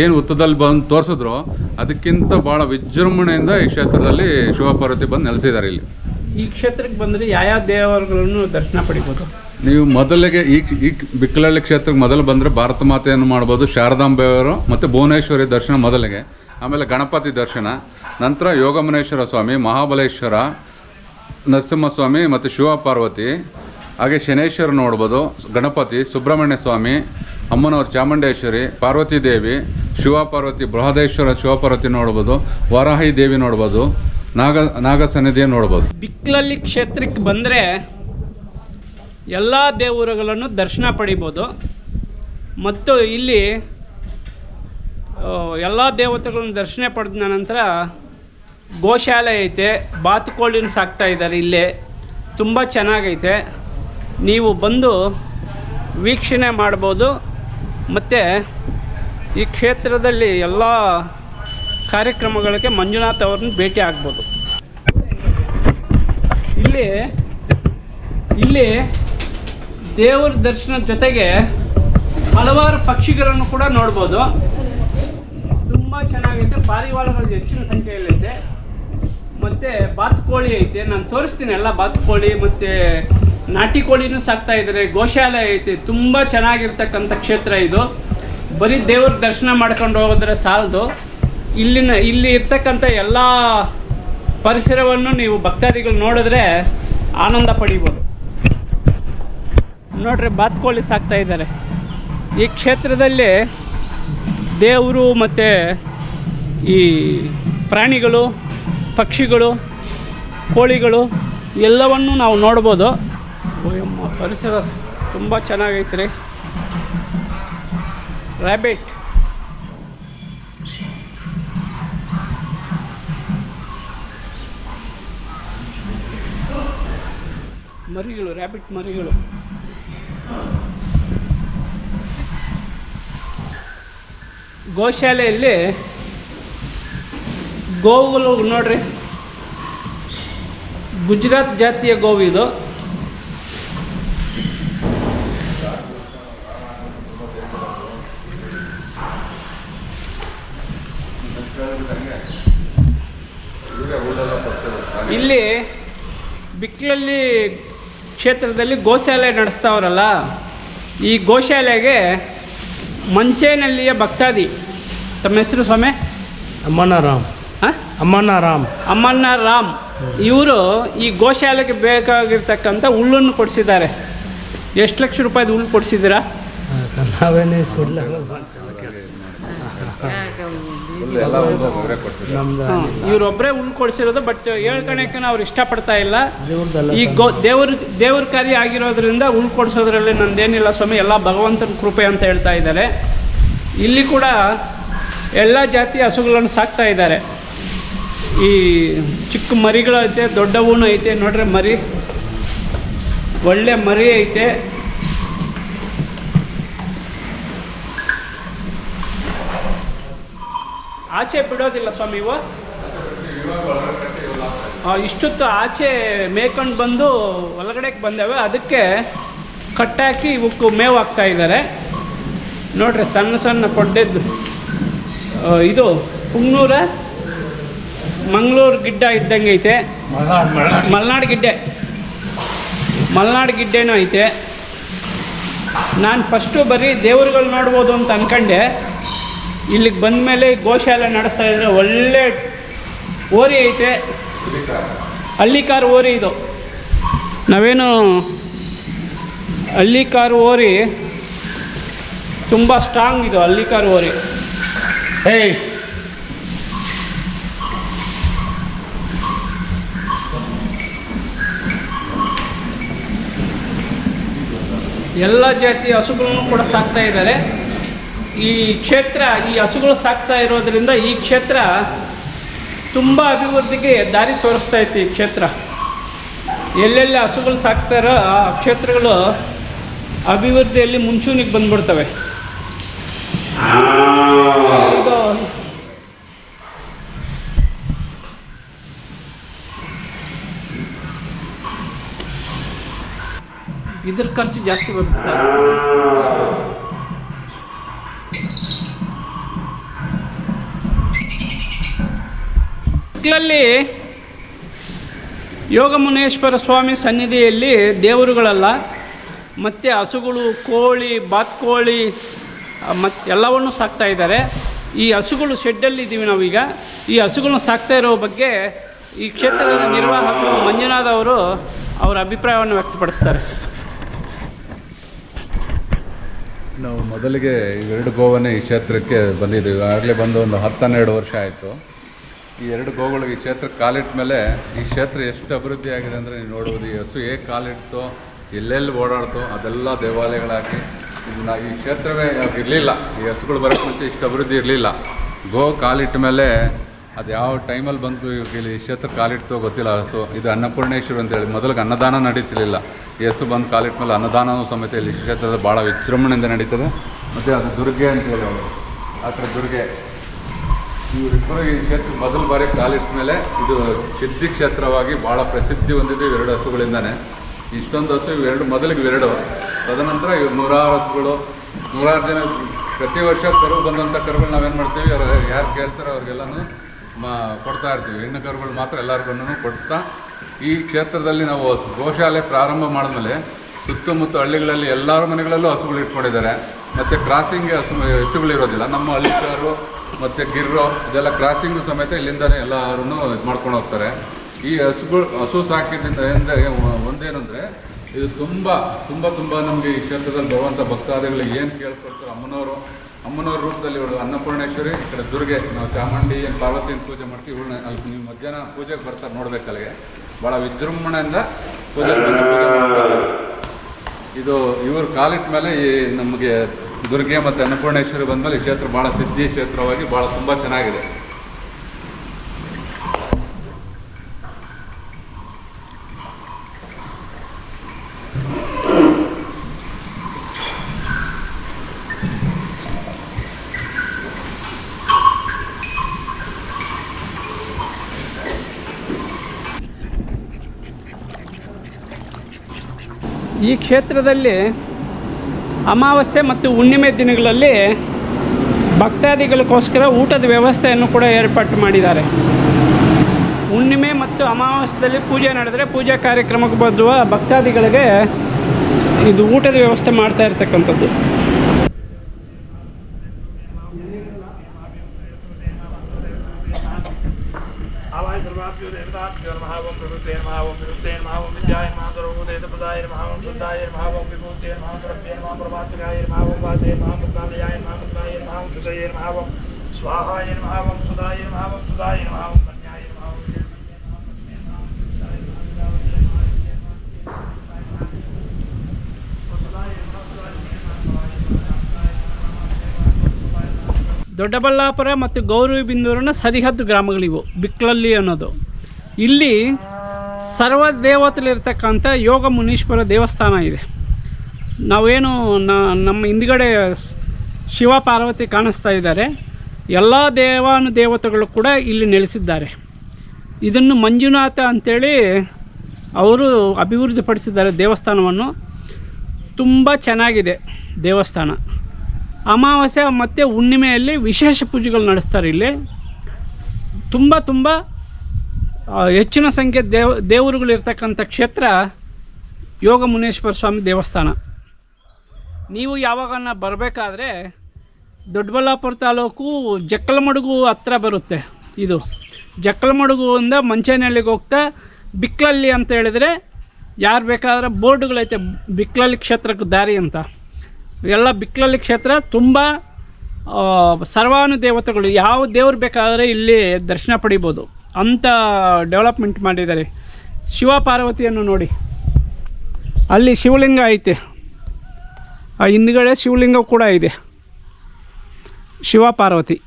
ಏನು ಉತ್ತದಲ್ಲಿ ಬಂದು ತೋರಿಸಿದ್ರು ಅದಕ್ಕಿಂತ ಭಾಳ ವಿಜೃಂಭಣೆಯಿಂದ ಈ ಕ್ಷೇತ್ರದಲ್ಲಿ ಶಿವಪಾರ್ವತಿ ಬಂದು ನೆಲೆಸಿದ್ದಾರೆ ಇಲ್ಲಿ. ಈ ಕ್ಷೇತ್ರಕ್ಕೆ ಬಂದರೆ ಯಾವ ದೇವರುಗಳನ್ನು ದರ್ಶನ ಪಡಿಬೋದು? ನೀವು ಮೊದಲಿಗೆ ಈ ಈ ಬಿಕ್ಕಲಹಳ್ಳಿ ಕ್ಷೇತ್ರಕ್ಕೆ ಮೊದಲು ಬಂದರೆ ಭಾರತ ಮಾತೆಯನ್ನು ಮಾಡ್ಬೋದು ಶಾರದಾಂಬೆಯವರು ಮತ್ತು ಭುವನೇಶ್ವರಿ ದರ್ಶನ ಮೊದಲಿಗೆ, ಆಮೇಲೆ ಗಣಪತಿ ದರ್ಶನ, ನಂತರ ಯೋಗಮನೇಶ್ವರ ಸ್ವಾಮಿ, ಮಹಾಬಲೇಶ್ವರ, ನರಸಿಂಹಸ್ವಾಮಿ ಮತ್ತು ಶಿವಪಾರ್ವತಿ ಹಾಗೆ ಶನೇಶ್ವರ ನೋಡ್ಬೋದು, ಗಣಪತಿ, ಸುಬ್ರಹ್ಮಣ್ಯ ಸ್ವಾಮಿ, ಅಮ್ಮನವ್ರ ಚಾಮುಂಡೇಶ್ವರಿ, ಪಾರ್ವತಿ ದೇವಿ ಶಿವಪಾರ್ವತಿ ಬೃಹದೇಶ್ವರ ಶಿವಪಾರ್ವತಿ ನೋಡ್ಬೋದು, ವಾರಾಹಿ ದೇವಿ ನೋಡ್ಬೋದು, ನಾಗ ನಾಗ ನೋಡ್ಬೋದು. ಬಿಕ್ಕಲಲ್ಲಿ ಕ್ಷೇತ್ರಕ್ಕೆ ಬಂದರೆ ಎಲ್ಲ ದೇವರುಗಳನ್ನು ದರ್ಶನ ಪಡಿಬೋದು. ಮತ್ತು ಇಲ್ಲಿ ಎಲ್ಲ ದೇವತೆಗಳನ್ನು ದರ್ಶನ ಪಡೆದ ನಂತರ ಗೋಶಾಲೆ ಐತೆ, ಬಾತುಕೋಳಿನ ಸಾಕ್ತಾ ಇದ್ದಾರೆ ಇಲ್ಲೇ. ತುಂಬ ಚೆನ್ನಾಗೈತೆ. ನೀವು ಬಂದು ವೀಕ್ಷಣೆ ಮಾಡ್ಬೋದು. ಮತ್ತು ಈ ಕ್ಷೇತ್ರದಲ್ಲಿ ಎಲ್ಲ ಕಾರ್ಯಕ್ರಮಗಳಿಗೆ ಮಂಜುನಾಥ್ ಅವ್ರನ್ನ ಭೇಟಿ ಆಗ್ಬೋದು. ಇಲ್ಲಿ ಇಲ್ಲಿ ದೇವರ ದರ್ಶನದ ಜೊತೆಗೆ ಹಲವಾರು ಪಕ್ಷಿಗಳನ್ನು ಕೂಡ ನೋಡ್ಬೋದು. ತುಂಬ ಚೆನ್ನಾಗೈತೆ. ಪಾರಿವಾಳಗಳು ಹೆಚ್ಚಿನ ಸಂಖ್ಯೆಯಲ್ಲಿದೆ. ಮತ್ತು ಬಾತುಕೋಳಿ ಐತೆ. ನಾನು ತೋರಿಸ್ತೀನಿ ಎಲ್ಲ ಬಾತುಕೋಳಿ ಮತ್ತು ನಾಟಿ ಕೋಳಿನೂ ಸಾಕ್ತಾ ಇದ್ದಾರೆ. ಗೋಶಾಲೆ ಐತೆ. ತುಂಬ ಚೆನ್ನಾಗಿರ್ತಕ್ಕಂಥ ಕ್ಷೇತ್ರ ಇದು. ಬರೀ ದೇವ್ರ ದರ್ಶನ ಮಾಡ್ಕೊಂಡು ಹೋಗೋದ್ರೆ ಸಾಲದು. ಇಲ್ಲಿನ, ಇಲ್ಲಿ ಇರ್ತಕ್ಕಂಥ ಎಲ್ಲ ಪರಿಸರವನ್ನು ನೀವು ಭಕ್ತಾದಿಗಳು ನೋಡಿದ್ರೆ ಆನಂದ ಪಡಿಬೋದು. ನೋಡ್ರಿ ಬಾತ್ಕೋಳಿ ಸಾಕ್ತಾ ಇದ್ದಾರೆ. ಈ ಕ್ಷೇತ್ರದಲ್ಲಿ ದೇವರು ಮತ್ತು ಈ ಪ್ರಾಣಿಗಳು, ಪಕ್ಷಿಗಳು, ಕೋಳಿಗಳು ಎಲ್ಲವನ್ನು ನಾವು ನೋಡ್ಬೋದು. ಪರಿಸರ ತುಂಬ ಚೆನ್ನಾಗೈತೆ ರೀ ರ್ಯಾಬಿಟ್ ಮರಿಗಳು ರ್ಯಾಬಿಟ್ ಮರಿಗಳು. ಗೋಶಾಲೆಯಲ್ಲಿ ಗೋವುಗಳು ನೋಡ್ರಿ. ಗುಜರಾತ್ ಜಾತಿಯ ಗೋವು ಇದು. ಇಲ್ಲಿ ಬಿಕ್ಲಲ್ಲಿ ಕ್ಷೇತ್ರದಲ್ಲಿ ಗೋಶಾಲೆ ನಡೆಸ್ತಾವ್ರಲ್ಲ ಈ ಗೋಶಾಲೆಗೆ ಮಂಚೇನಲ್ಲಿಯ ಭಕ್ತಾದಿ ತಮ್ಮ ಹೆಸರು ಸ್ವಾಮಿ? ಅಮ್ಮಣ್ಣ ರಾಮ್ ಹಾಂ ಅಮ್ಮನಾರಾಮ್. ಅಮ್ಮಣ್ಣ ರಾಮ್ ಇವರು ಈ ಗೋಶಾಲೆಗೆ ಬೇಕಾಗಿರ್ತಕ್ಕಂಥ ಹುಲ್ಲನ್ನು ಕೊಡಿಸಿದ್ದಾರೆ. ಎಷ್ಟು ಲಕ್ಷ ರೂಪಾಯಿದು ಹುಲ್ಲು ಕೊಡಿಸಿದ್ದೀರಾ? ನಾವೇನೇ ಇವರೊಬ್ಬರೇ ಹುಲ್ಲು ಕೊಡಿಸಿರೋದು ಬಟ್ ಹೇಳ್ಕೊಳಕ್ಕೆ ಅವ್ರು ಇಷ್ಟಪಡ್ತಾ ಇಲ್ಲ. ಈ ಗೋ ದೇವ್ರ ದೇವ್ರ ಕಾರ್ಯ ಆಗಿರೋದ್ರಿಂದ ಉಳ್ಕೊಡ್ಸೋದ್ರಲ್ಲಿ ಕೊಡಿಸೋದ್ರಲ್ಲಿ ನಂದೇನಿಲ್ಲ ಸ್ವಾಮಿ ಎಲ್ಲ ಭಗವಂತನ ಕೃಪೆ ಅಂತ ಹೇಳ್ತಾ ಇದ್ದಾರೆ. ಇಲ್ಲಿ ಕೂಡ ಎಲ್ಲ ಜಾತಿ ಹಸುಗಳನ್ನು ಸಾಕ್ತಾ ಇದ್ದಾರೆ. ಈ ಚಿಕ್ಕ ಮರಿಗಳು ಐತೆ ದೊಡ್ಡವೂ ಐತೆ ನೋಡ್ರಿ ಮರಿ ಒಳ್ಳೆ ಮರಿ ಐತೆ. ಆಚೆ ಬಿಡೋದಿಲ್ಲ ಸ್ವಾಮಿ, ಇವು? ಇಷ್ಟೊತ್ತು ಆಚೆ ಮೇಯ್ಕೊಂಡು ಬಂದು ಒಳಗಡೆಗೆ ಬಂದಾವೆ. ಅದಕ್ಕೆ ಕಟ್ಟಾಕಿ ಇವಕ್ಕೂ ಮೇವು ಹಾಕ್ತಾ ಇದ್ದಾರೆ. ನೋಡ್ರಿ, ಸಣ್ಣ ಸಣ್ಣ ಕೊಡ್ಡೆದ್ದು ಇದು ಪುಂಗ್ನೂರ ಮಂಗಳೂರು ಗಿಡ್ಡ ಇದ್ದಂಗೆ ಐತೆ. ಮಲ್ನಾಡು ಗಿಡ್ಡೆ. ಮಲ್ನಾಡು ಗಿಡ್ಡೆನೂ ಐತೆ. ನಾನು ಫಸ್ಟು ಬರೀ ದೇವ್ರುಗಳು ನೋಡ್ಬೋದು ಅಂತ ಅನ್ಕೊಂಡೆ. ಇಲ್ಲಿಗೆ ಬಂದ ಮೇಲೆ ಗೋಶಾಲೆ ನಡೆಸ್ತಾ ಇದ್ರೆ ಒಳ್ಳೆ ಓರಿ ಐತೆ. ಹಳ್ಳಿಕಾರ್ ಓರಿ ಇದು. ನಾವೇನು ಹಳ್ಳಿಕಾರ್ ಓರಿ ತುಂಬ ಸ್ಟ್ರಾಂಗ್ ಇದು ಹಳ್ಳಿ ಕಾರ್ ಓರಿ. ಏಯ್! ಎಲ್ಲ ಜಾತಿ ಹಸುಗಳನ್ನು ಕೂಡ ಸಾಕ್ತಾ ಇದ್ದಾರೆ. ಈ ಕ್ಷೇತ್ರ, ಈ ಹಸುಗಳು ಸಾಕ್ತಾ ಇರೋದ್ರಿಂದ ಈ ಕ್ಷೇತ್ರ ತುಂಬ ಅಭಿವೃದ್ಧಿಗೆ ದಾರಿ ತೋರಿಸ್ತಾ ಇತ್ತು ಈ ಕ್ಷೇತ್ರ. ಎಲ್ಲೆಲ್ಲಿ ಹಸುಗಳು ಸಾಕ್ತಾರೋ ಆ ಕ್ಷೇತ್ರಗಳು ಅಭಿವೃದ್ಧಿಯಲ್ಲಿ ಮುಂಚೂಣಿಗೆ ಬಂದ್ಬಿಡ್ತವೆ. ಇದು ಇದ್ರ ಖರ್ಚು ಜಾಸ್ತಿ ಬರುತ್ತೆ ಸರ್. ಮಕ್ಕಳಲ್ಲಿ ಯೋಗಮುನೇಶ್ವರ ಸ್ವಾಮಿ ಸನ್ನಿಧಿಯಲ್ಲಿ ದೇವರುಗಳಲ್ಲ, ಮತ್ತು ಹಸುಗಳು, ಕೋಳಿ, ಬಾತ್ಕೋಳಿ ಮತ್ತು ಎಲ್ಲವನ್ನು ಸಾಕ್ತಾ ಇದ್ದಾರೆ. ಈ ಹಸುಗಳು ಶೆಡ್ಡಲ್ಲಿ ಇದ್ದೀವಿ ನಾವೀಗ. ಈ ಹಸುಗಳನ್ನ ಸಾಕ್ತಾ ಇರೋ ಬಗ್ಗೆ ಈ ಕ್ಷೇತ್ರದ ನಿರ್ವಾಹಕ ಮಂಜುನಾಥ್ ಅವರು ಅವರ ಅಭಿಪ್ರಾಯವನ್ನು ವ್ಯಕ್ತಪಡಿಸ್ತಾರೆ. ನಾವು ಮೊದಲಿಗೆ ಇವೆರಡು ಗೋವನ್ನೇ ಈ ಕ್ಷೇತ್ರಕ್ಕೆ ಬಂದಿದ್ದೀವಿ. ಆಗಲೇ ಬಂದು ಒಂದು ಹತ್ತು ಹನ್ನೆರಡು ವರ್ಷ ಆಯಿತು. ಈ ಎರಡು ಗೋಗಳಿಗೆ ಈ ಕ್ಷೇತ್ರ ಕಾಲಿಟ್ಟ ಮೇಲೆ ಈ ಕ್ಷೇತ್ರ ಎಷ್ಟು ಅಭಿವೃದ್ಧಿ ಆಗಿದೆ ಅಂದರೆ ನೀವು ನೋಡ್ಬೋದು ಈ ಹಸು ಹೇಗೆ ಕಾಲಿಡ್ತೋ, ಎಲ್ಲೆಲ್ಲಿ ಓಡಾಡ್ತೋ, ಅದೆಲ್ಲ ದೇವಾಲಯಗಳಾಗಿ ಇದನ್ನ ಈ ಕ್ಷೇತ್ರವೇ ಇರಲಿಲ್ಲ. ಈ ಹಸುಗಳು ಬರೋಕ್ಕೆ ಮುಂಚೆ ಇಷ್ಟು ಅಭಿವೃದ್ಧಿ ಇರಲಿಲ್ಲ. ಗೋ ಕಾಲಿಟ್ಟ ಮೇಲೆ ಅದು ಯಾವ ಟೈಮಲ್ಲಿ ಬಂತು ಇಲ್ಲಿ ಈ ಕ್ಷೇತ್ರ ಕಾಲಿಡ್ತೋ ಗೊತ್ತಿಲ್ಲ ಹಸು. ಇದು ಅನ್ನಪೂರ್ಣೇಶ್ವರಿ ಅಂತೇಳಿ ಮೊದಲಿಗೆ ಅನ್ನದಾನ ನಡೀತಿರ್ಲಿಲ್ಲ. ಈ ಹಸು ಬಂದು ಕಾಲಿಟ್ಟ ಮೇಲೆ ಅನ್ನದಾನವೂ ಸಮೇತ ಇಲ್ಲಿ ಕ್ಷೇತ್ರದ ಭಾಳ ವಿಜೃಂಭಣೆಯಿಂದ ನಡೀತದೆ. ಮತ್ತು ಅದು ದುರ್ಗೆ ಅಂತೇಳಿ ಅವರು. ಆ ಥರ ದುರ್ಗೆ. ಇವರಿಬ್ಬರು ಈ ಕ್ಷೇತ್ರ ಮೊದಲ ಬಾರಿ ಕಾಲಿಟ್ಟ ಮೇಲೆ ಇದು ಸಿದ್ಧಿ ಕ್ಷೇತ್ರವಾಗಿ ಭಾಳ ಪ್ರಸಿದ್ಧಿ ಹೊಂದಿದೆ ಇವೆರಡು ಹಸುಗಳಿಂದಾನೆ. ಇಷ್ಟೊಂದು ಹಸು ಇವೆರಡು ಮೊದಲಿಗೆ ಇವೆರಡು ತದನಂತರ ಇವು ನೂರಾರು ಹಸುಗಳು. ನೂರಾರು ಜನ ಪ್ರತಿ ವರ್ಷ ಕರು ಬಂದಂಥ ಕರುಗಳು ನಾವೇನು ಮಾಡ್ತೀವಿ ಅವ್ರು ಯಾರು ಕೇಳ್ತಾರೋ ಅವ್ರಿಗೆಲ್ಲನೂ ಮಾ, ಕೊಡ್ತಾ ಇರ್ತೀವಿ. ಹೆಣ್ಣು ಕರುಗಳು ಮಾತ್ರ ಎಲ್ಲರಿಗೂ ಕೊಡ್ತಾ ಈ ಕ್ಷೇತ್ರದಲ್ಲಿ ನಾವು ಗೋಶಾಲೆ ಪ್ರಾರಂಭ ಮಾಡಿದ್ಮೇಲೆ ಸುತ್ತಮುತ್ತ ಹಳ್ಳಿಗಳಲ್ಲಿ ಎಲ್ಲರ ಮನೆಗಳಲ್ಲೂ ಹಸುಗಳು ಇಟ್ಕೊಂಡಿದ್ದಾರೆ. ಮತ್ತು ಕ್ರಾಸಿಂಗ್ ಹಸು ಎತ್ತುಗಳು ಇರೋದಿಲ್ಲ ನಮ್ಮ ಹಳ್ಳಿಕಾರು ಮತ್ತು ಗಿರ್ರು, ಇದೆಲ್ಲ ಕ್ರಾಸಿಂಗು ಸಮೇತ ಇಲ್ಲಿಂದಲೇ ಎಲ್ಲರೂ ಇದು ಮಾಡ್ಕೊಂಡು ಹೋಗ್ತಾರೆ. ಈ ಹಸುಗಳು, ಹಸು ಸಾಕಿದ್ರಿಂದ ಒಂದೇನೆಂದರೆ, ಇದು ತುಂಬ ತುಂಬ ತುಂಬ ನಮಗೆ ಈ ಕ್ಷೇತ್ರದಲ್ಲಿ ಬರುವಂಥ ಭಕ್ತಾದಿಗಳಿಗೆ ಏನು ಕೇಳ್ಕೊಡ್ತಾರೆ ಅಮ್ಮನವರು, ಅಮ್ಮನವ್ರ ರೂಪದಲ್ಲಿ ಇವಳು ಅನ್ನಪೂರ್ಣೇಶ್ವರಿ, ಈ ಕಡೆ ದುರ್ಗೆ, ನಾವು ಚಾಮುಂಡಿ, ಏನು ಪಾರ್ವತಿನ ಪೂಜೆ ಮಾಡ್ತೀವಿ ಇವಳನ್ನ ಅಲ್ಲಿ ನೀವು ಮಧ್ಯಾಹ್ನ ಪೂಜೆಗೆ ಬರ್ತಾರೆ ನೋಡ್ಬೇಕು ಅಲ್ಲಿಗೆ. ಭಾಳ ವಿಜೃಂಭಣೆಯಿಂದ ಪೂಜೆ ಇದು ಇವರು ಕಾಲಿಟ್ಟ ಮೇಲೆ ಈ ನಮಗೆ ದುರ್ಗೆ ಮತ್ತು ಅನ್ನಪೂರ್ಣೇಶ್ವರಿ ಬಂದಮೇಲೆ ಈ ಕ್ಷೇತ್ರ ಭಾಳ ಸಿದ್ಧಿ ಕ್ಷೇತ್ರವಾಗಿ ಭಾಳ ತುಂಬ ಚೆನ್ನಾಗಿದೆ. ಈ ಕ್ಷೇತ್ರದಲ್ಲಿ ಅಮಾವಾಸ್ಯೆ ಮತ್ತು ಹುಣ್ಣಿಮೆ ದಿನಗಳಲ್ಲಿ ಭಕ್ತಾದಿಗಳಿಗೋಸ್ಕರ ಊಟದ ವ್ಯವಸ್ಥೆಯನ್ನು ಕೂಡ ಏರ್ಪಾಟು ಮಾಡಿದ್ದಾರೆ. ಹುಣ್ಣಿಮೆ ಮತ್ತು ಅಮಾವಾಸ್ಯದಲ್ಲಿ ಪೂಜೆ ನಡೆದರೆ ಪೂಜಾ ಕಾರ್ಯಕ್ರಮಕ್ಕೆ ಬರುವ ಭಕ್ತಾದಿಗಳಿಗೆ ಇದು ಊಟದ ವ್ಯವಸ್ಥೆ ಮಾಡ್ತಾ ಇರ್ತಕ್ಕಂಥದ್ದು. ದೊಡ್ಡಬಳ್ಳಾಪುರ ಮತ್ತು ಗೌರಿಬಿಂದೂರಿನ ಸರಿಹದ್ದು ಗ್ರಾಮಗಳಿವು ಬಿಕ್ಲಲ್ಲಿ ಅನ್ನೋದು ಇಲ್ಲಿ ಸರ್ವ ದೇವತೆಲಿರ್ತಕ್ಕಂಥ ಯೋಗ ಮುನೀಶ್ವರ ದೇವಸ್ಥಾನ ಇದೆ ನಾವೇನು ನಮ್ಮ ಹಿಂದ್ಗಡೆ ಶಿವ ಪಾರ್ವತಿ ಕಾಣಿಸ್ತಾ ಇದ್ದಾರೆ. ಎಲ್ಲ ದೇವಾನು ದೇವತೆಗಳು ಕೂಡ ಇಲ್ಲಿ ನೆಲೆಸಿದ್ದಾರೆ. ಇದನ್ನು ಮಂಜುನಾಥ ಅಂಥೇಳಿ ಅವರು ಅಭಿವೃದ್ಧಿಪಡಿಸಿದ್ದಾರೆ ದೇವಸ್ಥಾನವನ್ನು. ತುಂಬ ಚೆನ್ನಾಗಿದೆ ದೇವಸ್ಥಾನ. ಅಮಾವಾಸ್ಯೆ, ಮತ್ತು ಹುಣ್ಣಿಮೆಯಲ್ಲಿ ವಿಶೇಷ ಪೂಜೆಗಳು ನಡೆಸ್ತಾರೆ ಇಲ್ಲಿ. ತುಂಬ ತುಂಬ ಹೆಚ್ಚಿನ ಸಂಖ್ಯೆ ದೇವ ದೇವರುಗಳಿರ್ತಕ್ಕಂಥ ಕ್ಷೇತ್ರ ಯೋಗ ಮುನೇಶ್ವರ ಸ್ವಾಮಿ ದೇವಸ್ಥಾನ. ನೀವು ಯಾವಾಗನ್ನ ಬರಬೇಕಾದ್ರೆ ದೊಡ್ಡಬಳ್ಳಾಪುರ ತಾಲೂಕು ಜಕ್ಕಲಮಡುಗು ಹತ್ರ ಬರುತ್ತೆ ಇದು. ಜಕ್ಕಲಮಡುಗುವಿಂದ ಮಂಚೇನಹಳ್ಳಿಗೆ ಹೋಗ್ತಾ ಬಿಕ್ಲಲ್ಲಿ ಅಂತ ಹೇಳಿದ್ರೆ ಯಾರು ಬೇಕಾದ್ರೆ ಬೋರ್ಡುಗಳೈತೆ ಬಿಕ್ಲಲ್ಲಿ ಕ್ಷೇತ್ರಕ್ಕೆ ದಾರಿ ಅಂತ. ಎಲ್ಲ ಬಿಕ್ಲಲ್ಲಿ ಕ್ಷೇತ್ರ ತುಂಬ ಸರ್ವಾನು ದೇವತೆಗಳು ಯಾವ ದೇವ್ರು ಬೇಕಾದರೆ ಇಲ್ಲಿ ದರ್ಶನ ಪಡಿಬೋದು ಅಂಥ ಡೆವಲಪ್ಮೆಂಟ್ ಮಾಡಿದ್ದಾರೆ. ಶಿವ ಪಾರ್ವತಿಯನ್ನು ನೋಡಿ. ಅಲ್ಲಿ ಶಿವಲಿಂಗ ಐತೆ. ಆ ಹಿಂದ್ಗಡೆ ಶಿವಲಿಂಗ ಕೂಡ ಇದೆ. ಶಿವ ಪಾರ್ವತಿ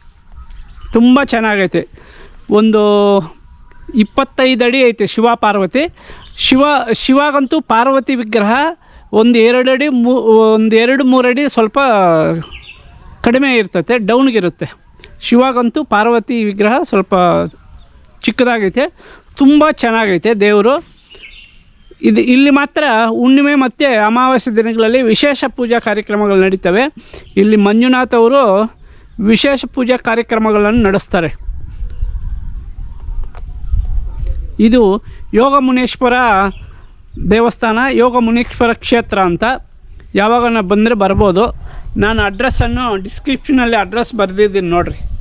ತುಂಬ ಚೆನ್ನಾಗೈತೆ. ಒಂದು ಇಪ್ಪತ್ತೈದು ಅಡಿ ಐತೆ ಶಿವ ಪಾರ್ವತಿ ಶಿವ, ಶಿವಗಂತೂ ಪಾರ್ವತಿ ವಿಗ್ರಹ ಒಂದು ಎರಡು ಅಡಿ ಮೂ, ಒಂದು ಎರಡು ಮೂರು ಅಡಿ ಸ್ವಲ್ಪ ಕಡಿಮೆ ಇರ್ತತೆ ಡೌನ್ಗಿರುತ್ತೆ ಶಿವಾಗಂತೂ ಪಾರ್ವತಿ ವಿಗ್ರಹ ಸ್ವಲ್ಪ ಚಿಕ್ಕದಾಗೈತೆ. ತುಂಬ ಚೆನ್ನಾಗೈತೆ ದೇವರು. ಇದು ಇಲ್ಲಿ ಮಾತ್ರ ಹುಣ್ಣಿಮೆ ಮತ್ತು ಅಮಾವಾಸ್ಯೆ ದಿನಗಳಲ್ಲಿ ವಿಶೇಷ ಪೂಜಾ ಕಾರ್ಯಕ್ರಮಗಳು ನಡೀತವೆ. ಇಲ್ಲಿ ಮಂಜುನಾಥ್ ಅವರು ವಿಶೇಷ ಪೂಜಾ ಕಾರ್ಯಕ್ರಮಗಳನ್ನು ನಡೆಸ್ತಾರೆ. ಇದು ಯೋಗ ಮುನೇಶ್ವರ ದೇವಸ್ಥಾನ ಯೋಗ ಮುನೇಶ್ವರ ಕ್ಷೇತ್ರ ಅಂತ ಯಾವಾಗ ಬಂದರೆ ಬರ್ಬೋದು. ನಾನು ಅಡ್ರೆಸ್ಸನ್ನು ಡಿಸ್ಕ್ರಿಪ್ಷನಲ್ಲಿ ಅಡ್ರೆಸ್ ಬರೆದಿದ್ದೀನಿ ನೋಡಿರಿ.